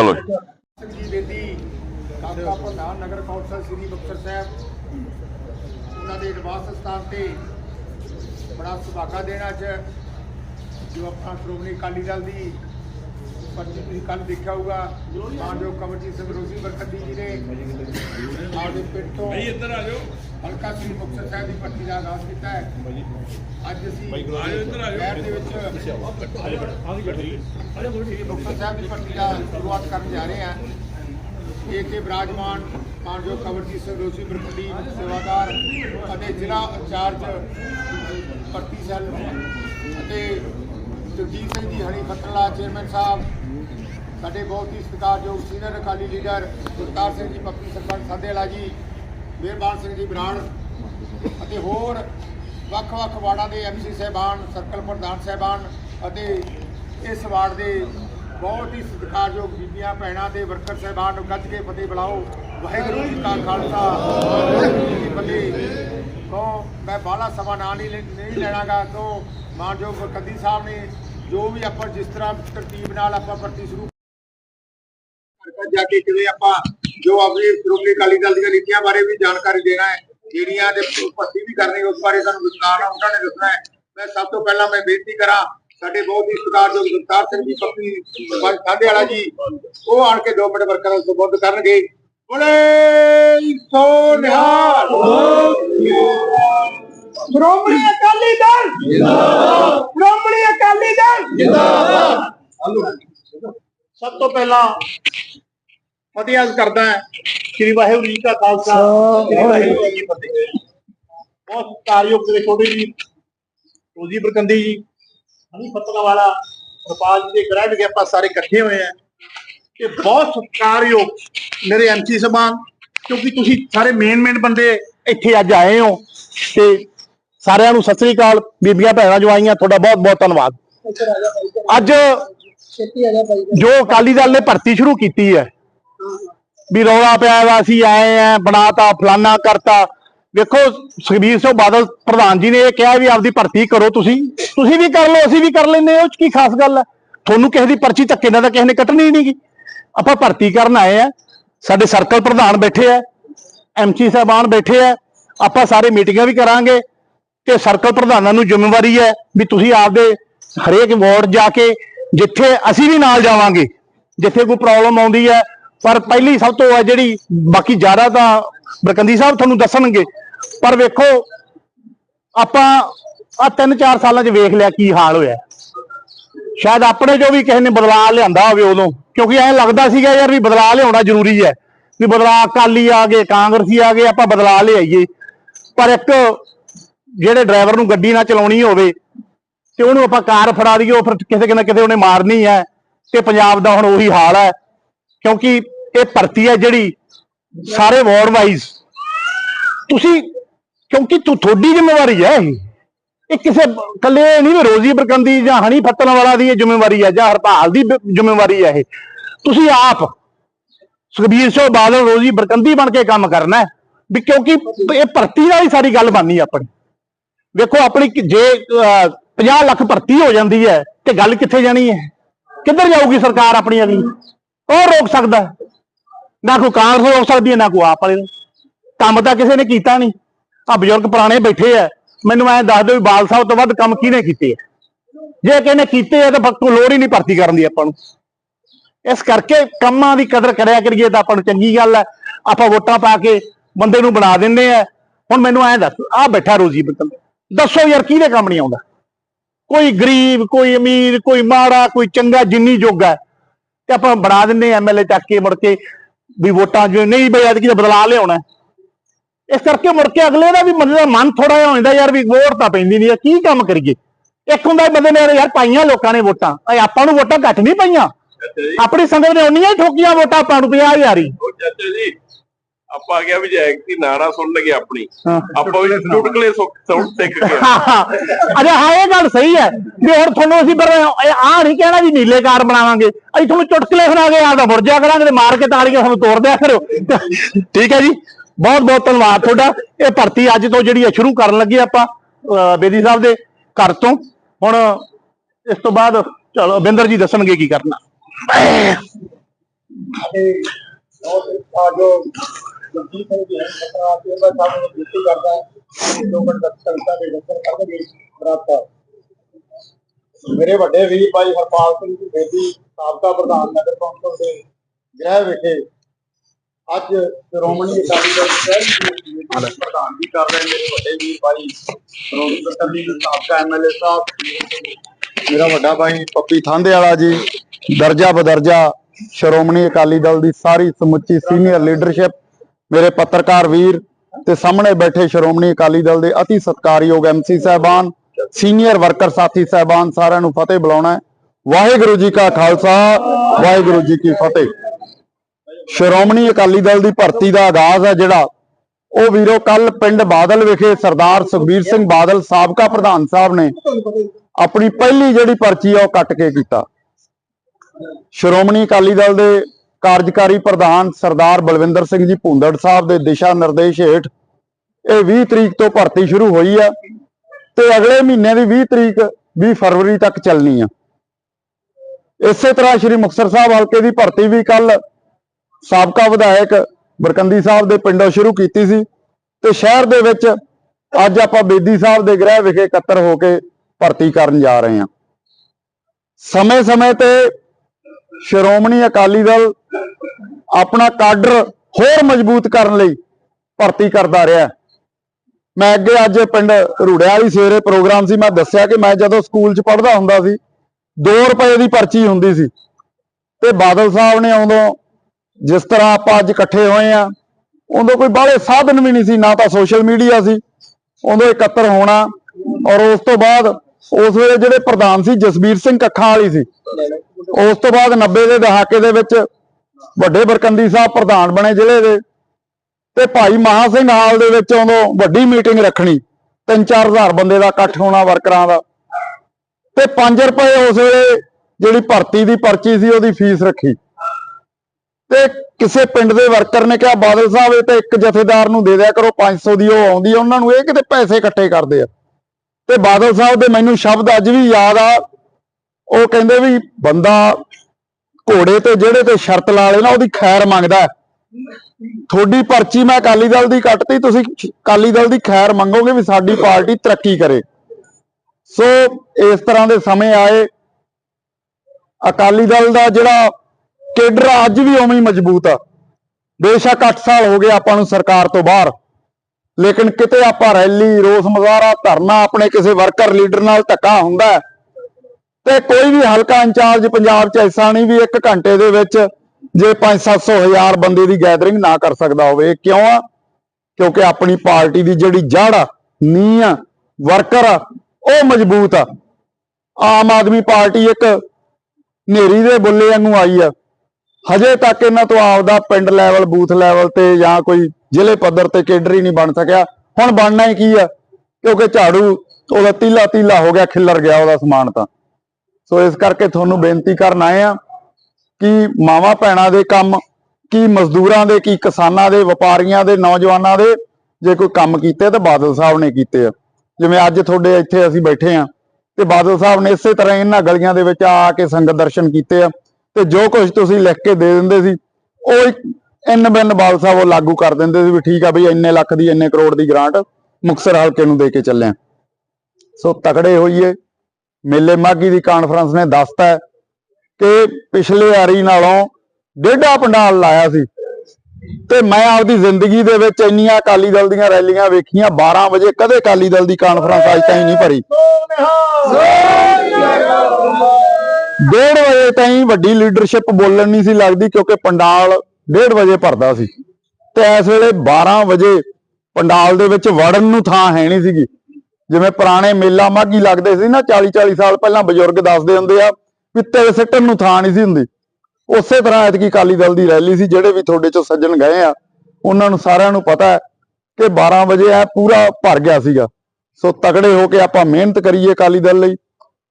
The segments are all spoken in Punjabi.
ਚਲੋ ਜੀ। ਬੇਦੀ ਸਾਬਕਾ ਪ੍ਰਧਾਨ ਨਗਰ ਕੌਂਸਲ ਸ੍ਰੀ ਮੁਕਤਸਰ ਸਾਹਿਬ। ਉਹਨਾਂ ਦੇ ਨਿਵਾਸ ਸਥਾਨ ਤੇ ਬੜਾ ਸੁਭਾਗਾ ਦੇਣ ਅੱਜ ਜੋ ਆਪਣਾ ਸ਼੍ਰੋਮਣੀ ਅਕਾਲੀ ਦਲ ਦੀ ਪਰਚੀ ਤੁਸੀਂ ਕੱਲ ਦੇਖਿਆ ਹੋਊਗਾ ਮਾਨਯੋਗ ਕਮਰਜੀਤ ਸਿੰਘ ਰੋਜ਼ੀ ਬਰਖੱਦੀ ਜੀ ਨੇ ਆਪਦੇ ਪਿੰਡ ਤੋਂ ਇੱਧਰ ਆ ਜਾਓ। ਹਲਕਾ ਸ੍ਰੀ ਮੁਕਤਸਰ ਸਾਹਿਬ ਦੀ ਪਰਚੀ ਦਾ ਆਗਾਜ਼ ਕੀਤਾ ਹੈ। ਅੱਜ ਅਸੀਂ ਸ਼ਹਿਰ ਦੇ ਵਿੱਚ ਸ੍ਰੀ ਮੁਕਤਸਰ ਸਾਹਿਬ ਦੀ ਪੱਟੀ ਦਾ ਸ਼ੁਰੂਆਤ ਕਰਨ ਜਾ ਰਹੇ ਹਾਂ। ਇਹ ਤੇ ਵਿਰਾਜਮਾਨ ਮਾਨਯੋਗ ਕਵਰਜੀਤ ਸਿੰਘ ਰੋਸੀ ਬਰਕਤੀ ਸੇਵਾਦਾਰ ਅਤੇ ਜ਼ਿਲ੍ਹਾ ਇੰਚਾਰਜ ਪੱਟੀ ਸੈੱਲ ਅਤੇ ਜਗਜੀਤ ਸਿੰਘ ਜੀ ਹਰੀ ਫਤਲਾ ਚੇਅਰਮੈਨ ਸਾਹਿਬ ਸਾਡੇ ਬਹੁਤ ਹੀ ਸਤਿਕਾਰਯੋਗ ਸੀਨੀਅਰ ਅਕਾਲੀ ਲੀਡਰ ਗੁਰਤਾਰ ਸਿੰਘ ਜੀ ਪੱਪੀ ਸਰਪੰਚ ਸੰਧੇਲਾ ਜੀ ਮਿਹਰਬਾਨ ਸਿੰਘ ਜੀ ਬਰਾੜ ਅਤੇ ਹੋਰ ਵੱਖ-ਵੱਖ ਵਾਰਡਾਂ ਦੇ ਐਮਸੀ ਸਹਿਬਾਨ, ਸਰਕਲ ਪ੍ਰਧਾਨ ਸਹਿਬਾਨ ਅਤੇ ਇਸ ਵਾਰਡ ਦੇ ਬਹੁਤ ਹੀ ਸਤਿਕਾਰਯੋਗ ਬੀਬੀਆਂ, ਭੈਣਾਂ ਤੇ ਵਰਕਰ ਸਹਿਬਾਨ ਨੂੰ ਗੱਜ ਕੇ ਫਤਿਹ ਬੁਲਾਓ। ਵਾਹਿਗੁਰੂ ਜੀ ਕਾ ਖਾਲਸਾ। ਵਾਹਿਗੁਰੂ ਜੀ ਕੀ ਫਤਿਹ ਤੋਂ ਮੈਂ ਬਾਲਾ ਸਭਾ ਨਾ ਨਹੀਂ ਲੈ- ਨਹੀਂ ਲੈਣਾਗਾ ਤੋਂ ਮਾਨਯੋਗ ਕੱਦੀ ਸਾਹਿਬ ਨੇ ਜੋ ਵੀ ਆਪਾਂ ਜਿਸ ਤਰ੍ਹਾਂ ਤਰਤੀਬ ਨਾਲ ਆਪਾਂ ਭਰਤੀ ਸ਼ੁਰੂ ਘਰ ਜਾ ਕੇ ਕਿਵੇਂ ਆਪਾਂ ਜੋ ਆਪਣੀ ਸ਼੍ਰੋਮਣੀ ਅਕਾਲੀ ਦਲ ਦੀਆਂ ਨੀਤੀਆਂ ਬਾਰੇ ਵੀ ਜਾਣਕਾਰੀ ਦੇਣਾ ਹੈ, ਜਿਹੜੀਆਂ ਦੇ ਭਰਤੀ ਵੀ ਕਰਨੀ ਉਸ ਬਾਰੇ ਸਾਨੂੰ ਵਿਸਤਾਰ ਨਾਲ ਉਹਨਾਂ ਨੇ ਦੱਸਣਾ ਹੈ। ਮੈਂ ਸਭ ਤੋਂ ਪਹਿਲਾਂ ਮੈਂ ਬੇਨਤੀ ਕਰਾਂ, ਸਾਡੇ ਬਹੁਤ ਹੀ ਸਤਿਕਾਰਯੋਗ ਗੁਰਤਾਰ ਸਿੰਘ ਜੀ ਪੱਪੀ ਸਰਪੰਚ ਸਾਂਢੇ ਵਾਲਾ ਜੀ, ਉਹ ਆਣ ਕੇ 2 ਮਿੰਟ ਵਰਕਰਾਂ ਨੂੰ ਸੰਬੋਧਨ ਕਰਨਗੇ। ਬੋਲੇ ਸੋ ਨਿਹਾਲ। ਸ਼੍ਰੋਮਣੀ ਅਕਾਲੀ ਦਲ। ਜਿੰਦਾਬਾਦ ਸ਼੍ਰੋਮਣੀ ਅਕਾਲੀ ਦਲ। ਸਭ ਤੋਂ ਪਹਿਲਾਂ ਫਤਿਹ ਅਰਜ਼ ਕਰਦਾ ਹੈ ਸ੍ਰੀ ਵਾਹਿਗੁਰੂ ਜੀ ਕਾ ਖਾਲਸਾ ਸ੍ਰੀ ਵਾਹਿਗੁਰੂ ਜੀ ਕੀ ਫਤਿਹ। ਬਹੁਤ ਸਤਿਕਾਰਯੋਗ ਮੇਰੇ ਛੋਟੇ ਜੀ ਰੋਜੀ ਬਰਕੰਦੀ ਜੀ ਹਨੀ ਫਤਨਾ ਵਾਲਾ ਰਪਾਲ ਜੀ ਦੇ ਗ੍ਰਹਿ ਵਿਖੇ ਆਪਾਂ ਸਾਰੇ ਇਕੱਠੇ ਹੋਏ ਆ ਤੇ ਬਹੁਤ ਸਤਿਕਾਰਯੋਗ ਮੇਰੇ ਐਮਸੀ ਸਭਾਨ ਕਿਉਂਕਿ ਤੁਸੀਂ ਸਾਰੇ ਮੇਨ ਮੇਨ ਬੰਦੇ ਇੱਥੇ ਅੱਜ ਆਏ ਹੋ। ਤੇ ਸਾਰਿਆਂ ਨੂੰ ਸਤਿ ਸ੍ਰੀ ਅਕਾਲ ਬੀਬੀਆਂ ਭੈਣਾਂ ਜੋ ਆਈਆਂ ਤੁਹਾਡਾ ਬਹੁਤ ਬਹੁਤ ਧੰਨਵਾਦ। ਅੱਜ ਜੋ ਅਕਾਲੀ ਦਲ ਨੇ ਭਰਤੀ ਸ਼ੁਰੂ ਕੀਤੀ ਹੈ ਵੀ ਰੌਲਾ ਪਿਆ ਵਾ, ਅਸੀਂ ਆਏ ਆ, ਬਣਾਤਾ, ਫਲਾਨਾ ਕਰਤਾ। ਵੇਖੋ, ਸੁਖਬੀਰ ਸਿੰਘ ਬਾਦਲ ਪ੍ਰਧਾਨ ਜੀ ਨੇ ਇਹ ਕਿਹਾ ਵੀ ਆਪਦੀ ਭਰਤੀ ਕਰੋ ਤੁਸੀਂ। ਤੁਸੀਂ ਵੀ ਕਰ ਲਓ, ਅਸੀਂ ਵੀ ਕਰ ਲੈਨੇ ਉਹ ਚ ਕੀ ਖਾਸ ਗੱਲ ਹੈ ਤੁਹਾਨੂੰ ਕਿਸੇ ਦੀ ਪਰਚੀ ਧੱਕੇ ਨਾਲ ਤਾਂ ਕਿਸੇ ਨੇ ਕੱਟਣੀ ਹੀ ਨਹੀਂਗੀ ਆਪਾਂ ਭਰਤੀ ਕਰਨ ਆਏ ਆ। ਸਾਡੇ ਸਰਕਲ ਪ੍ਰਧਾਨ ਬੈਠੇ ਆ ਐਮਸੀ ਸਾਹਿਬਾਨ ਬੈਠੇ ਆ। ਆਪਾਂ ਸਾਰੇ ਮੀਟਿੰਗਾਂ ਵੀ ਕਰਾਂਗੇ। ਤੇ ਸਰਕਲ ਪ੍ਰਧਾਨਾਂ ਨੂੰ ਜ਼ਿੰਮੇਵਾਰੀ ਹੈ ਵੀ ਤੁਸੀਂ ਆਪਦੇ ਹਰੇਕ ਵਾਰਡ ਜਾ ਕੇ ਜਿੱਥੇ ਅਸੀਂ ਵੀ ਨਾਲ ਜਾਵਾਂਗੇ, ਜਿੱਥੇ ਕੋਈ ਪ੍ਰੋਬਲਮ ਆਉਂਦੀ ਹੈ ਪਰ ਪਹਿਲੀ ਸਭ ਤੋਂ ਹੈ ਜਿਹੜੀ, ਬਾਕੀ ਜ਼ਿਆਦਾ ਤਾਂ ਬਰਕੰਦੀ ਸਾਹਿਬ ਤੁਹਾਨੂੰ ਦੱਸਣਗੇ, ਪਰ ਵੇਖੋ, ਆਪਾਂ ਆ 3-4 ਸਾਲਾਂ 'ਚ ਵੇਖ ਲਿਆ ਕੀ ਹਾਲ ਹੋਇਆ। ਸ਼ਾਇਦ ਆਪਣੇ ਜੋ ਵੀ ਕਿਸੇ ਨੇ ਬਦਲਾਅ ਲਿਆਂਦਾ ਹੋਵੇ ਉਦੋਂ, ਕਿਉਂਕਿ ਐਂ ਲੱਗਦਾ ਸੀਗਾ ਯਾਰ ਵੀ ਬਦਲਾਅ ਲਿਆਉਣਾ ਜ਼ਰੂਰੀ ਹੈ, ਵੀ ਬਦਲਾਅ ਅਕਾਲੀ ਆ ਗਏ, ਕਾਂਗਰਸੀ ਆ ਗਏ, ਆਪਾਂ ਬਦਲਾਅ ਲਿਆਈਏ ਪਰ ਇੱਕ ਜਿਹੜੇ ਡਰਾਈਵਰ ਨੂੰ ਗੱਡੀ ਨਾ ਚਲਾਉਣੀ ਹੋਵੇ, ਤੇ ਉਹਨੂੰ ਆਪਾਂ ਕਾਰ ਫੜਾ ਦਈਏ, ਉਹ ਫਿਰ ਕਿਸੇ ਨਾ ਕਿਤੇ ਉਹਨੇ ਮਾਰਨੀ ਹੈ, ਤੇ ਪੰਜਾਬ ਦਾ ਹੁਣ ਉਹੀ ਹਾਲ ਹੈ। ਕਿਉਂਕਿ ਇਹ ਭਰਤੀ ਹੈ ਜਿਹੜੀ ਸਾਰੇ ਵਾਰਡ ਵਾਈਜ਼ ਤੁਸੀਂ ਕਿਉਂਕਿ ਤੂੰ ਤੁਹਾਡੀ ਜ਼ਿੰਮੇਵਾਰੀ ਹੈ ਇਹ। ਇਹ ਕਿਸੇ ਕੱਲੇ ਨਹੀਂ ਵੀ ਰੋਜ਼ੀ ਬਰਕੰਦੀ ਜਾਂ ਹਣੀ ਫੱਤਣ ਵਾਲਾ ਦੀ ਇਹ ਜ਼ਿੰਮੇਵਾਰੀ ਹੈ ਜਾਂ ਹਰਪਾਲ ਦੀ ਜ਼ਿੰਮੇਵਾਰੀ ਹੈ ਇਹ। ਤੁਸੀਂ ਆਪ ਸੁਖਬੀਰ ਸਿੰਘ ਬਾਦਲ ਰੋਜ਼ੀ ਬਰਕੰਦੀ ਬਣ ਕੇ ਕੰਮ ਕਰਨਾ ਵੀ ਕਿਉਂਕਿ ਇਹ ਭਰਤੀ ਨਾਲ ਹੀ ਸਾਰੀ ਗੱਲ ਬਣਨੀ ਆਪਣੀ। ਵੇਖੋ ਆਪਣੀ ਜੇ ਅਹ, 50 ਲੱਖ ਭਰਤੀ ਹੋ ਜਾਂਦੀ ਹੈ ਤੇ ਗੱਲ ਕਿੱਥੇ ਜਾਣੀ ਹੈ? ਕਿੱਧਰ ਜਾਊਗੀ ਸਰਕਾਰ ਆਪਣੀ ਅਗਲੀ? ਉਹ ਰੋਕ ਸਕਦਾ ਨਾ ਕੋਈ ਕਾਂਗਰਸ ਰੋਕ ਸਕਦੀ ਹੈ ਨਾ ਕੋਈ ਆਪ ਵਾਲੇ ਨੂੰ। ਕੰਮ ਤਾਂ ਕਿਸੇ ਨੇ ਕੀਤਾ ਨਹੀਂ। ਆ ਬਜ਼ੁਰਗ ਪੁਰਾਣੇ ਬੈਠੇ ਆ। ਮੈਨੂੰ ਐਂ ਦੱਸ ਦਿਓ ਵੀ ਬਾਲ ਸਾਹਿਬ ਤੋਂ ਵੱਧ ਕੰਮ ਕਿਹਨੇ ਕੀਤੇ ਆ? ਜੇ ਕਿਸੇ ਨੇ ਕੀਤੇ ਆ ਤਾਂ ਫਕਤ ਲੋੜ ਹੀ ਨਹੀਂ ਭਰਤੀ ਕਰਨ ਦੀ ਆਪਾਂ ਨੂੰ। ਇਸ ਕਰਕੇ ਕੰਮਾਂ ਦੀ ਕਦਰ ਕਰਿਆ ਕਰੀਏ ਤਾਂ ਆਪਾਂ ਨੂੰ ਚੰਗੀ ਗੱਲ ਹੈ। ਆਪਾਂ ਵੋਟਾਂ ਪਾ ਕੇ ਬੰਦੇ ਨੂੰ ਬਣਾ ਦਿੰਦੇ ਆ। ਹੁਣ ਮੈਨੂੰ ਐਂ ਦੱਸ ਆ ਬੈਠਾ ਰੋਜ਼ੀ ਬਤਨ ਦੱਸੋ ਯਾਰ ਕਿਹਦੇ ਕੰਮ ਨਹੀਂ ਆਉਂਦਾ? ਕੋਈ ਗਰੀਬ ਕੋਈ ਅਮੀਰ ਕੋਈ ਮਾੜਾ ਕੋਈ ਚੰਗਾ ਜਿੰਨੀ ਜੋਗਾ ਹੈ, ਤੇ ਆਪਾਂ ਬਣਾ ਦਿੰਦੇ ਐਮਐਲਏ ਚੱਕ ਕੇ ਮੁੜ ਕੇ ਵੀ ਵੋਟਾਂ ਜੋ ਨਹੀਂ ਬਈ ਐਤਕੀ ਤਾਂ ਬਦਲਾ ਲਿਆਉਣਾ। ਇਸ ਕਰਕੇ ਮੁੜ ਕੇ ਅਗਲੇ ਦਾ ਵੀ ਦਾ ਮਨ ਥੋੜਾ ਜਿਹਾ ਹੋ ਜਾਂਦਾ ਯਾਰ ਵੀ ਵੋਟ ਤਾਂ ਪੈਂਦੀ ਨਹੀਂ ਹੈ ਕੀ ਕੰਮ ਕਰੀਏ? ਇੱਕ ਹੁੰਦਾ ਬੰਦੇ ਨੇ ਯਾਰ ਪਾਈਆਂ ਲੋਕਾਂ ਨੇ ਵੋਟਾਂ। ਆਪਾਂ ਨੂੰ ਵੋਟਾਂ ਘੱਟ ਨਹੀਂ ਪਾਈਆਂ। ਆਪਣੀ ਸੰਗਤ ਨੇ ਉਨੀਆਂ ਹੀ ਠੋਕੀਆਂ ਵੋਟਾਂ ਆਪਾਂ ਨੂੰ 50000 ਹੀ। ਆਪਾਂ ਗਿਆ ਵਿਜੈਕ ਦੀ ਨਾਰਾ ਸੁਣ ਲਗੇ ਆਪਣੀ। ਆਪਾਂ ਵੀ ਚੁਟਕਲੇ ਸੁੱਕ ਸੁਣ ਸਿੱਖ ਗਏ। ਅਜਾ ਹਾਂ। ਇਹ ਗੱਲ ਸਹੀ ਹੈ। ਵੀ ਹੁਣ ਤੁਹਾਨੂੰ ਅਸੀਂ ਪਰ ਆ ਨਹੀਂ ਕਹਿਣਾ ਵੀ ਨੀਲੇ ਕਾਰ ਬਣਾਵਾਂਗੇ। ਅਸੀਂ ਤੁਹਾਨੂੰ ਚੁਟਕਲੇ ਸੁਣਾ ਕੇ ਆਦਾ ਮੁਰਜਾ ਕਰਾਂਗੇ ਤੇ ਮਾਰ ਕੇ ਤਾੜੀਆਂ ਸਾਨੂੰ ਤੋੜ ਦਿਆ ਕਰੋ। ਠੀਕ ਹੈ ਜੀ? ਬਹੁਤ ਬਹੁਤ ਧੰਨਵਾਦ ਤੁਹਾਡਾ। ਇਹ ਭਰਤੀ ਅੱਜ ਤੋਂ ਜਿਹੜੀ ਹੈ ਸ਼ੁਰੂ ਕਰਨ ਲੱਗੇ ਆਪਾਂ ਬੇਦੀ ਸਾਹਿਬ ਦੇ ਘਰ ਤੋਂ। ਹੁਣ ਇਸ ਤੋਂ ਬਾਅਦ ਚਲੋ ਬਿੰਦਰ ਜੀ ਦੱਸਣਗੇ ਕੀ ਕਰਨਾ। ਅਤੇ ਉਹ ਆ ਜੋ ਜਗਜੀਤ ਸਿੰਘ ਜੀ ਹੈ ਸਤਰਾ ਜੀ ਦਾ ਬੇਨਤੀ ਕਰਦਾ ਹੈ ਦੋ ਮਿੰਟ ਤੱਕ ਦੇ ਦਰਸ਼ਨ ਕਰਨਗੇ ਬਰਾਤਾ ਮੇਰੇ ਵੱਡੇ ਵੀਰ ਭਾਈ ਹਰਪਾਲ ਸਿੰਘ ਜੀ, ਬੇਦੀ, ਸਾਬਕਾ ਪ੍ਰਧਾਨ ਨਗਰ ਕੌਂਸਲ ਦੇ ਗ੍ਰਹਿ ਵਿਖੇ ਅੱਜ ਸ਼੍ਰੋਮਣੀ ਅਕਾਲੀ ਦਲ ਸ਼ਹਿਰ ਦੀ ਮੀਟਿੰਗ ਕਰ ਰਹੇ ਮੇਰੇ ਵੱਡੇ ਵੀਰ ਭਾਈ ਰੋਹੀ ਬੱਤਲੀ ਦੇ ਸਾਬਕਾ ਐਮਐਲਏ ਸਾਹਿਬ, ਮੇਰਾ ਵੱਡਾ ਭਾਈ ਪੱਪੀ ਥਾਂਦੇ ਵਾਲਾ ਜੀ, ਦਰਜਾ ਬਦਰਜਾ ਸ਼੍ਰੋਮਣੀ ਅਕਾਲੀ ਦਲ ਦੀ ਸਾਰੀ ਸਮੁੱਚੀ ਸੀਨੀਅਰ ਲੀਡਰਸ਼ਿਪ ਮੇਰੇ ਪੱਤਰਕਾਰ ਵੀਰ ਤੇ ਸਾਹਮਣੇ ਬੈਠੇ ਸ਼੍ਰੋਮਣੀ ਅਕਾਲੀ ਦਲ ਦੇ ਅਤੀ ਸਤਿਕਾਰਯੋਗ ਐਮਸੀ ਸਾਹਿਬਾਨ, ਸੀਨੀਅਰ ਵਰਕਰ ਸਾਥੀ ਸਾਹਿਬਾਨ, ਸਾਰਿਆਂ ਨੂੰ ਫਤਿਹ ਬੁਲਾਉਣਾ ਹੈ। ਵਾਹਿਗੁਰੂ ਜੀ ਕਾ ਖਾਲਸਾ, ਵਾਹਿਗੁਰੂ ਜੀ ਕੀ ਫਤਿਹ। ਸ਼੍ਰੋਮਣੀ ਅਕਾਲੀ ਦਲ ਦੀ ਭਰਤੀ ਦਾ ਆਗਾਜ਼ ਹੈ ਜਿਹੜਾ, ਉਹ ਵੀਰੋ ਕੱਲ ਪਿੰਡ ਬਾਦਲ ਵਿਖੇ ਸਰਦਾਰ ਸੁਖਬੀਰ ਸਿੰਘ ਬਾਦਲ, ਸਾਬਕਾ ਪ੍ਰਧਾਨ ਸਾਹਿਬ ਨੇ ਆਪਣੀ ਪਹਿਲੀ ਜਿਹੜੀ ਪਰਚੀ ਆ, ਉਹ ਕੱਟ ਕੇ ਕੀਤਾ। ਸ਼੍ਰੋਮਣੀ ਅਕਾਲੀ ਦਲ ਦੇ ਕਾਰਜਕਾਰੀ ਪ੍ਰਧਾਨ ਸਰਦਾਰ ਬਲਵਿੰਦਰ ਸਿੰਘ ਜੀ ਭੁੰਦੜ ਸਾਹਿਬ ਦੇ ਦਿਸ਼ਾ ਨਿਰਦੇਸ਼ ਹੇਠ ਇਹ 20 ਤਰੀਕ ਤੋਂ ਭਰਤੀ ਸ਼ੁਰੂ ਹੋਈ ਆ ਤੇ ਅਗਲੇ ਮਹੀਨੇ ਦੀ 20 ਤਰੀਕ 20 ਫਰਵਰੀ ਤੱਕ ਚੱਲਣੀ ਆ। ਇਸੇ ਤਰ੍ਹਾਂ ਸ਼੍ਰੀ ਮੁਕਤਸਰ ਸਾਹਿਬ ਹਲਕੇ ਦੀ ਭਰਤੀ ਵੀ ਕੱਲ ਸਾਬਕਾ ਵਿਧਾਇਕ ਬਰਕੰਦੀ ਸਾਹਿਬ ਦੇ ਪਿੰਡੋਂ ਸ਼ੁਰੂ ਕੀਤੀ ਸੀ ਤੇ ਸ਼ਹਿਰ ਦੇ ਵਿੱਚ ਅੱਜ ਆਪਾਂ ਬੇਦੀ ਸਾਹਿਬ ਦੇ ਗ੍ਰਹਿ ਵਿਖੇ ਇਕੱਤਰ ਹੋ ਕੇ ਭਰਤੀ ਕਰਨ ਜਾ ਰਹੇ ਹਾਂ। ਸਮੇਂ-ਸਮੇਂ ਤੇ ਸ਼੍ਰੋਮਣੀ ਅਕਾਲੀ ਦਲ ਆਪਣਾ ਕਾਡਰ ਹੋਰ ਮਜ਼ਬੂਤ ਕਰਨ ਲਈ ਭਰਤੀ ਕਰਦਾ ਰਿਹਾ। ਮੈਂ ਅੱਗੇ ਅੱਜ ਪਿੰਡ ਰੂੜਿਆ ਵਾਲੀ ਸਵੇਰੇ ਪ੍ਰੋਗਰਾਮ ਸੀ, ਮੈਂ ਦੱਸਿਆ ਕਿ ਮੈਂ ਜਦੋਂ ਸਕੂਲ 'ਚ ਪੜ੍ਹਦਾ ਹੁੰਦਾ ਸੀ 2 ਰੁਪਏ ਦੀ ਪਰਚੀ ਹੁੰਦੀ ਸੀ। ਤੇ ਬਾਦਲ ਸਾਹਿਬ ਨੇ ਉਦੋਂ ਜਿਸ ਤਰ੍ਹਾਂ ਆਪਾਂ ਅੱਜ ਇਕੱਠੇ ਹੋਏ ਆ ਉਦੋਂ ਕੋਈ ਬਾਹਲੇ ਸਾਧਨ ਵੀ ਨਹੀਂ ਸੀ, ਨਾ ਤਾਂ ਸੋਸ਼ਲ ਮੀਡੀਆ ਸੀ, ਉਦੋਂ ਇਕੱਤਰ ਹੋਣਾ ਔਰ ਉਸ ਤੋਂ ਬਾਅਦ ਉਸ ਵੇਲੇ ਜਿਹੜੇ ਪ੍ਰਧਾਨ ਸੀ, ਜਸਬੀਰ ਸਿੰਘ ਕੱਖਾਂ ਵਾਲੀ ਸੀ, ਉਸ ਤੋਂ ਬਾਅਦ 90 ਦੇ ਦਹਾਕੇ ਦੇ ਵਿੱਚ ਵੱਡੇ ਬਰਕੰਦੀ ਸਾਹਿਬ ਪ੍ਰਧਾਨ ਬਣੇ ਜ਼ਿਲ੍ਹੇ ਦੇ ਤੇ ਭਾਈ ਮਹਾ ਸਿੰਘ ਹਾਲ ਦੇ ਵਿੱਚ ਉਦੋਂ ਵੱਡੀ ਮੀਟਿੰਗ ਰੱਖਣੀ 3-4000 ਬੰਦੇ ਦਾ ਇਕੱਠ ਹੋਣਾ ਵਰਕਰਾਂ ਦਾ। ਤੇ 5 ਰੁਪਏ ਉਸ ਵੇਲੇ ਜਿਹੜੀ ਭਰਤੀ ਦੀ ਪਰਚੀ ਸੀ ਉਹਦੀ ਫੀਸ ਰੱਖੀ। ਤੇ ਕਿਸੇ ਪਿੰਡ ਦੇ ਵਰਕਰ ਨੇ ਕਿਹਾ, ਬਾਦਲ ਸਾਹਿਬ ਇਹ ਤਾਂ ਇੱਕ ਜਥੇਦਾਰ ਨੂੰ ਦੇ ਦਿਆ ਕਰੋ 500 ਦੀ ਉਹ ਆਉਂਦੀ ਆ, ਉਹਨਾਂ ਨੂੰ ਇਹ ਕਿਤੇ ਪੈਸੇ ਇਕੱਠੇ ਕਰਦੇ ਆ। ਤੇ ਬਾਦਲ ਸਾਹਿਬ ਦੇ ਮੈਨੂੰ ਸ਼ਬਦ ਅੱਜ ਵੀ ਯਾਦ ਆ, ਉਹ ਕਹਿੰਦੇ ਵੀ ਬੰਦਾ ਘੋੜੇ ਤੇ ਜਿਹੜੇ ਤੇ ਸ਼ਰਤ ਲਾ ਲੇ ਨਾ ਉਹਦੀ ਖੈਰ ਮੰਗਦਾ ਹੈ। ਤੁਹਾਡੀ ਪਰਚੀ ਮੈਂ ਅਕਾਲੀ ਦਲ ਦੀ ਕੱਟਤੀ ਤੁਸੀਂ ਅਕਾਲੀ ਦਲ ਦੀ ਖੈਰ ਮੰਗੋਗੇ ਵੀ ਸਾਡੀ ਪਾਰਟੀ ਤਰੱਕੀ ਕਰੇ। ਸੋ ਇਸ ਤਰ੍ਹਾਂ ਦੇ ਸਮੇਂ ਆਏ। ਅਕਾਲੀ ਦਲ ਦਾ ਜਿਹੜਾ ਕੇਡਰ ਆ, ਅੱਜ ਵੀ ਉਵੇਂ ਹੀ ਮਜ਼ਬੂਤ ਆ। ਬੇਸ਼ੱਕ 8 ਸਾਲ ਹੋ ਗਏ ਆਪਾਂ ਨੂੰ ਸਰਕਾਰ ਤੋਂ ਬਾਹਰ। ਲੇਕਿਨ ਕਿਤੇ ਆਪਾਂ ਰੈਲੀ ਰੋਸ ਮੁਜ਼ਾਹਰਾ ਧਰਨਾ ਆਪਣੇ ਕਿਸੇ ਵਰਕਰ ਲੀਡਰ ਨਾਲ ਧੱਕਾ ਹੁੰਦਾ ਤੇ ਕੋਈ ਵੀ ਹਲਕਾ ਇੰਚਾਰਜ ਪੰਜਾਬ 'ਚ ਐਸਾ ਨਹੀਂ ਵੀ 1 ਘੰਟੇ ਦੇ ਵਿੱਚ ਜੇ 5-700 ਹਜ਼ਾਰ ਬੰਦੇ ਦੀ ਗੈਦਰਿੰਗ ਨਾ ਕਰ ਸਕਦਾ ਹੋਵੇ। ਕਿਉਂ ਆ? ਕਿਉਂਕਿ ਆਪਣੀ ਪਾਰਟੀ ਦੀ ਜਿਹੜੀ ਜੜ ਆ, ਨੀਂਹ ਆ, ਵਰਕਰ ਆ, ਉਹ ਮਜ਼ਬੂਤ ਆ। ਆਮ ਆਦਮੀ ਪਾਰਟੀ ਇੱਕ ਨੇਰੀ ਦੇ ਬੁੱਲੇ ਵਾਂਗੂ ਆਈ ਆ। ਹਜੇ ਤੱਕ ਇਹਨਾਂ ਤੋਂ ਆਪਦਾ ਪਿੰਡ ਲੈਵਲ, ਬੂਥ ਲੈਵਲ ਤੇ ਜਾਂ ਕੋਈ ਜ਼ਿਲ੍ਹੇ ਪੱਧਰ ਤੇ ਕੇਡਰ ਹੀ ਨਹੀਂ ਬਣ ਸਕਿਆ। ਹੁਣ ਬਣਨਾ ਹੀ ਕੀ ਆ? ਕਿਉਂਕਿ ਝਾੜੂ ਉਹਦਾ ਤੀਲਾ ਤੀਲਾ ਹੋ ਗਿਆ, ਖਿੱਲਰ ਗਿਆ ਉਹਦਾ ਸਮਾਨ ਤਾਂ। ਸੋ ਇਸ ਕਰਕੇ ਤੁਹਾਨੂੰ ਬੇਨਤੀ ਕਰਨ ਆਏ ਆ ਕਿ ਮਾਵਾਂ ਭੈਣਾਂ ਦੇ ਕੰਮ, ਕੀ ਮਜ਼ਦੂਰਾਂ ਦੇ, ਕੀ ਕਿਸਾਨਾਂ ਦੇ, ਵਪਾਰੀਆਂ ਦੇ, ਨੌਜਵਾਨਾਂ ਦੇ ਜੇ ਕੋਈ ਕੰਮ ਕੀਤੇ ਤਾਂ ਬਾਦਲ ਸਾਹਿਬ ਨੇ ਕੀਤੇ ਆ। ਜਿਵੇਂ ਅੱਜ ਤੁਹਾਡੇ ਇੱਥੇ ਅਸੀਂ ਬੈਠੇ ਆ ਤੇ ਬਾਦਲ ਸਾਹਿਬ ਨੇ ਇਸੇ ਤਰ੍ਹਾਂ ਇਹਨਾਂ ਗਲੀਆਂ ਦੇ ਵਿੱਚ ਆ ਕੇ ਸੰਗਤ ਦਰਸ਼ਨ ਕੀਤੇ ਆ ਤੇ ਜੋ ਕੁਝ ਤੁਸੀਂ ਲਿਖ ਕੇ ਦੇ ਦਿੰਦੇ ਸੀ, ਉਹ ਇੱਕ ਇੰਨ ਬਿੰਨ ਬਾਦਲ ਸਾਹਿਬ ਉਹ ਲਾਗੂ ਕਰ ਦਿੰਦੇ ਸੀ ਵੀ ਠੀਕ ਆ ਬਈ ਇੰਨੇ ਲੱਖ ਦੀ, ਇੰਨੇ ਕਰੋੜ ਦੀ ਗ੍ਰਾਂਟ ਮੁਕਤਸਰ ਹਲਕੇ ਨੂੰ ਦੇ ਕੇ ਚੱਲਿਆ ਸੋ ਤਕੜੇ ਹੋਈਏ ਮੇਲੇ ਮਾਗੀ ਦੀ ਕਾਨਫਰੰਸ ਨੇ ਦੱਸਤਾ ਕਿ ਪਿਛਲੇ ਆਰੀ ਨਾਲੋਂ ਡੇਢਾ ਪੰਡਾਲ ਲਾਇਆ ਸੀ। ਤੇ ਮੈਂ ਆਪਦੀ ਜ਼ਿੰਦਗੀ ਦੇ ਵਿੱਚ ਇੰਨੀਆਂ ਅਕਾਲੀ ਦਲ ਦੀਆਂ ਰੈਲੀਆਂ ਵੇਖੀਆਂ 12 ਵਜੇ ਕਦੇ ਅਕਾਲੀ ਦਲ ਦੀ ਕਾਨਫਰੰਸ ਅੱਜ ਤਾਈਂ ਨਹੀਂ ਭਰੀ। ਡੇਢ ਵਜੇ ਤਾਈਂ ਵੱਡੀ ਲੀਡਰਸ਼ਿਪ ਬੋਲਣ ਨਹੀਂ ਸੀ ਲੱਗਦੀ ਕਿਉਂਕਿ ਪੰਡਾਲ ਡੇਢ ਵਜੇ ਭਰਦਾ ਸੀ। ਤੇ ਇਸ ਵੇਲੇ 12 ਵਜੇ ਪੰਡਾਲ ਦੇ ਵਿੱਚ ਵੜਨ ਨੂੰ ਥਾਂ ਹੈ ਨਹੀਂ ਸੀਗੀ। ਜਿਵੇਂ ਪੁਰਾਣੇ ਮੇਲਾ ਮਾਗੀ ਲੱਗਦੇ ਸੀ ਨਾ 40 40 ਸਾਲ ਪਹਿਲਾਂ ਬਜ਼ੁਰਗ ਦੱਸਦੇ ਹੁੰਦੇ ਆ ਵੀ ਤਿਲ ਸਿੱਟਣ ਨੂੰ ਥਾਂ ਨਹੀਂ ਸੀ ਹੁੰਦੀ। ਉਸੇ ਤਰ੍ਹਾਂ ਐਤਕੀ ਅਕਾਲੀ ਦਲ ਦੀ ਰੈਲੀ ਸੀ, ਜਿਹੜੇ ਵੀ ਤੁਹਾਡੇ ਚੋਂ ਸੱਜਣ ਗਏ ਆ, ਉਹਨਾਂ ਨੂੰ ਸਾਰਿਆਂ ਨੂੰ ਪਤਾ ਹੈ ਕਿ 12 ਵਜੇ ਆ ਪੂਰਾ ਭਰ ਗਿਆ ਸੀਗਾ। ਸੋ ਤਕੜੇ ਹੋ ਕੇ ਆਪਾਂ ਮਿਹਨਤ ਕਰੀਏ ਅਕਾਲੀ ਦਲ ਲਈ।